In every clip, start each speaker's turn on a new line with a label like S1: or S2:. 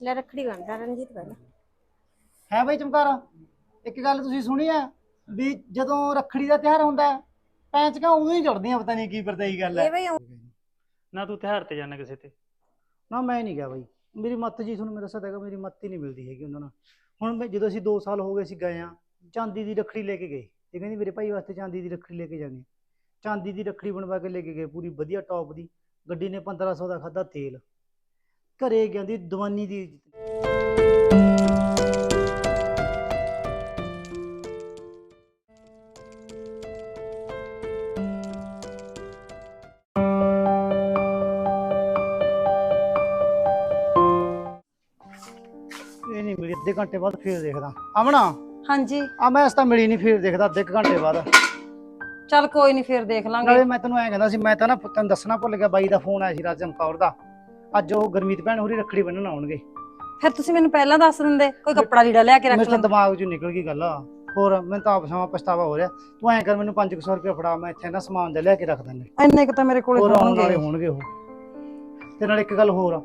S1: ਲੈ ਰੱਖੜੀ ਬੰਨਦਾ ਰਣਜੀਤ ਪਹਿਲਾਂ
S2: ਹੈ ਬਈ ਚਮਕਾਰਾ ਇੱਕ ਗੱਲ ਤੁਸੀਂ ਸੁਣੀ ਆ ਵੀ ਜਦੋਂ ਰੱਖੜੀ ਦਾ ਤਿਉਹਾਰ ਹੁੰਦਾ ਪੈਂਚਕਾਂ ਉਦੋਂ ਹੀ ਜੁੜਦੀਆਂ ਪਤਾ ਨਹੀਂ ਕੀ ਪਰਦਾਈ ਗੱਲ
S1: ਇਹ
S2: ਹੈ
S1: ਬਈ
S3: ਨਾ ਤੂੰ ਤਿਉਹਾਰ ਤੇ ਜਾਣਾ ਕਿਸੇ ਤੇ।
S2: ਨਾ ਮੈਂ ਨਹੀਂ ਗਿਆ ਬਾਈ। ਮੇਰੀ ਮੱਤ ਜੀ ਤੁਹਾਨੂੰ ਮੈਂ ਦੱਸਿਆ ਤਾਂ ਹੈਗਾ ਮੇਰੀ ਮੱਤ ਹੀ ਨਹੀਂ ਮਿਲਦੀ ਹੈਗੀ ਉਹਨਾਂ ਨਾਲ। ਹੁਣ ਮੈਂ ਜਦੋਂ ਅਸੀਂ 2 ਸਾਲ ਹੋ ਗਏ ਅਸੀਂ ਗਏ ਆ ਚਾਂਦੀ ਦੀ ਰੱਖੜੀ ਲੈ ਕੇ ਗਏ। ਇਹ ਕਹਿੰਦੀ ਮੇਰੇ ਭਾਈ ਵਾਸਤੇ ਚਾਂਦੀ ਦੀ ਰੱਖੜੀ ਲੈ ਕੇ ਜਾਣੀ ਚਾਂਦੀ ਦੀ ਰੱਖੜੀ ਬਣਵਾ ਕੇ ਲੈ ਕੇ ਗਏ ਪੂਰੀ ਵਧੀਆ ਟੌਪ ਦੀ। ਗੱਡੀ ਨੇ 1500 ਦਾ ਖਾਦਾ ਤੇਲ। ਘਰੇ ਕਹਿੰਦੀ ਦਵਾਨੀ ਦੀ ਇਹ ਨਹੀਂ ਮਿਲੀ ਅੱਧੇ ਘੰਟੇ ਬਾਅਦ ਫੇਰ ਦੇਖਦਾ। ਅਮਣਾ
S4: ਹਾਂਜੀ।
S2: ਆ ਮੈਂ ਇਸ ਤਾਂ ਮਿਲੀ ਨਹੀਂ ਫੇਰ ਦੇਖਦਾ ਅੱਧੇ ਕੁ ਘੰਟੇ ਬਾਅਦ।
S4: ਚੱਲ ਕੋਈ ਨਹੀਂ ਫੇਰ ਦੇਖ ਲਾਂਗੇ।
S2: ਨਾਲੇ ਮੈਂ ਤੈਨੂੰ ਐਂ ਕਹਿੰਦਾ ਸੀ ਮੈਂ ਤਾਂ ਨਾ ਤੈਨੂੰ ਦੱਸਣਾ ਭੁੱਲ ਗਿਆ ਬਾਈ ਦਾ ਫੋਨ ਆਇਆ ਸੀ ਰਾਜਮ ਕੌਰ ਦਾ। ਅੱਜ ਉਹ ਗੁਰਮੀਤ ਭੈਣ ਹੋਰੀ ਰੱਖੜੀ ਬੰਨਣ ਆਉਣਗੇ।
S4: ਫਿਰ ਤੁਸੀਂ ਮੈਨੂੰ ਪਹਿਲਾਂ ਦੱਸ ਦਿੰਦੇ ਕੋਈ ਕੱਪੜਾ ਲੀੜਾ ਲਿਆ ਕੇ ਰੱਖ
S2: ਮੇਰੇ ਤਾਂ
S4: ਲੈਂਦੇ।
S2: ਦਿਮਾਗ 'ਚੋਂ ਨਿਕਲ ਗਈ ਗੱਲ। ਹੋਰ ਮੈਨੂੰ ਤਾਂ ਆਪ ਸਮਾਂ ਪਛਤਾਵਾ ਹੋ ਰਿਹਾ। ਤੂੰ ਐਂ ਕਰ ਮੈਨੂੰ 500 ਰੁਪਏ ਫੜਾ ਮੈਂ ਇੱਥੇ ਨਾ ਸਮਾਨ ਦੇ ਲਿਆ ਕੇ ਰੱਖ ਦਿੰਦੇ।
S4: ਇੰਨੇ ਕੁ ਤਾਂ ਮੇਰੇ ਕੋਲ
S2: ਹੋਰ ਆਉਣ ਵਾਲੇ
S4: ਹੋਣਗੇ
S2: ਹੋਣਗੇ ਉਹ। ਤੇ ਨਾਲ ਇੱਕ ਗੱਲ ਹੋਰ ਆ।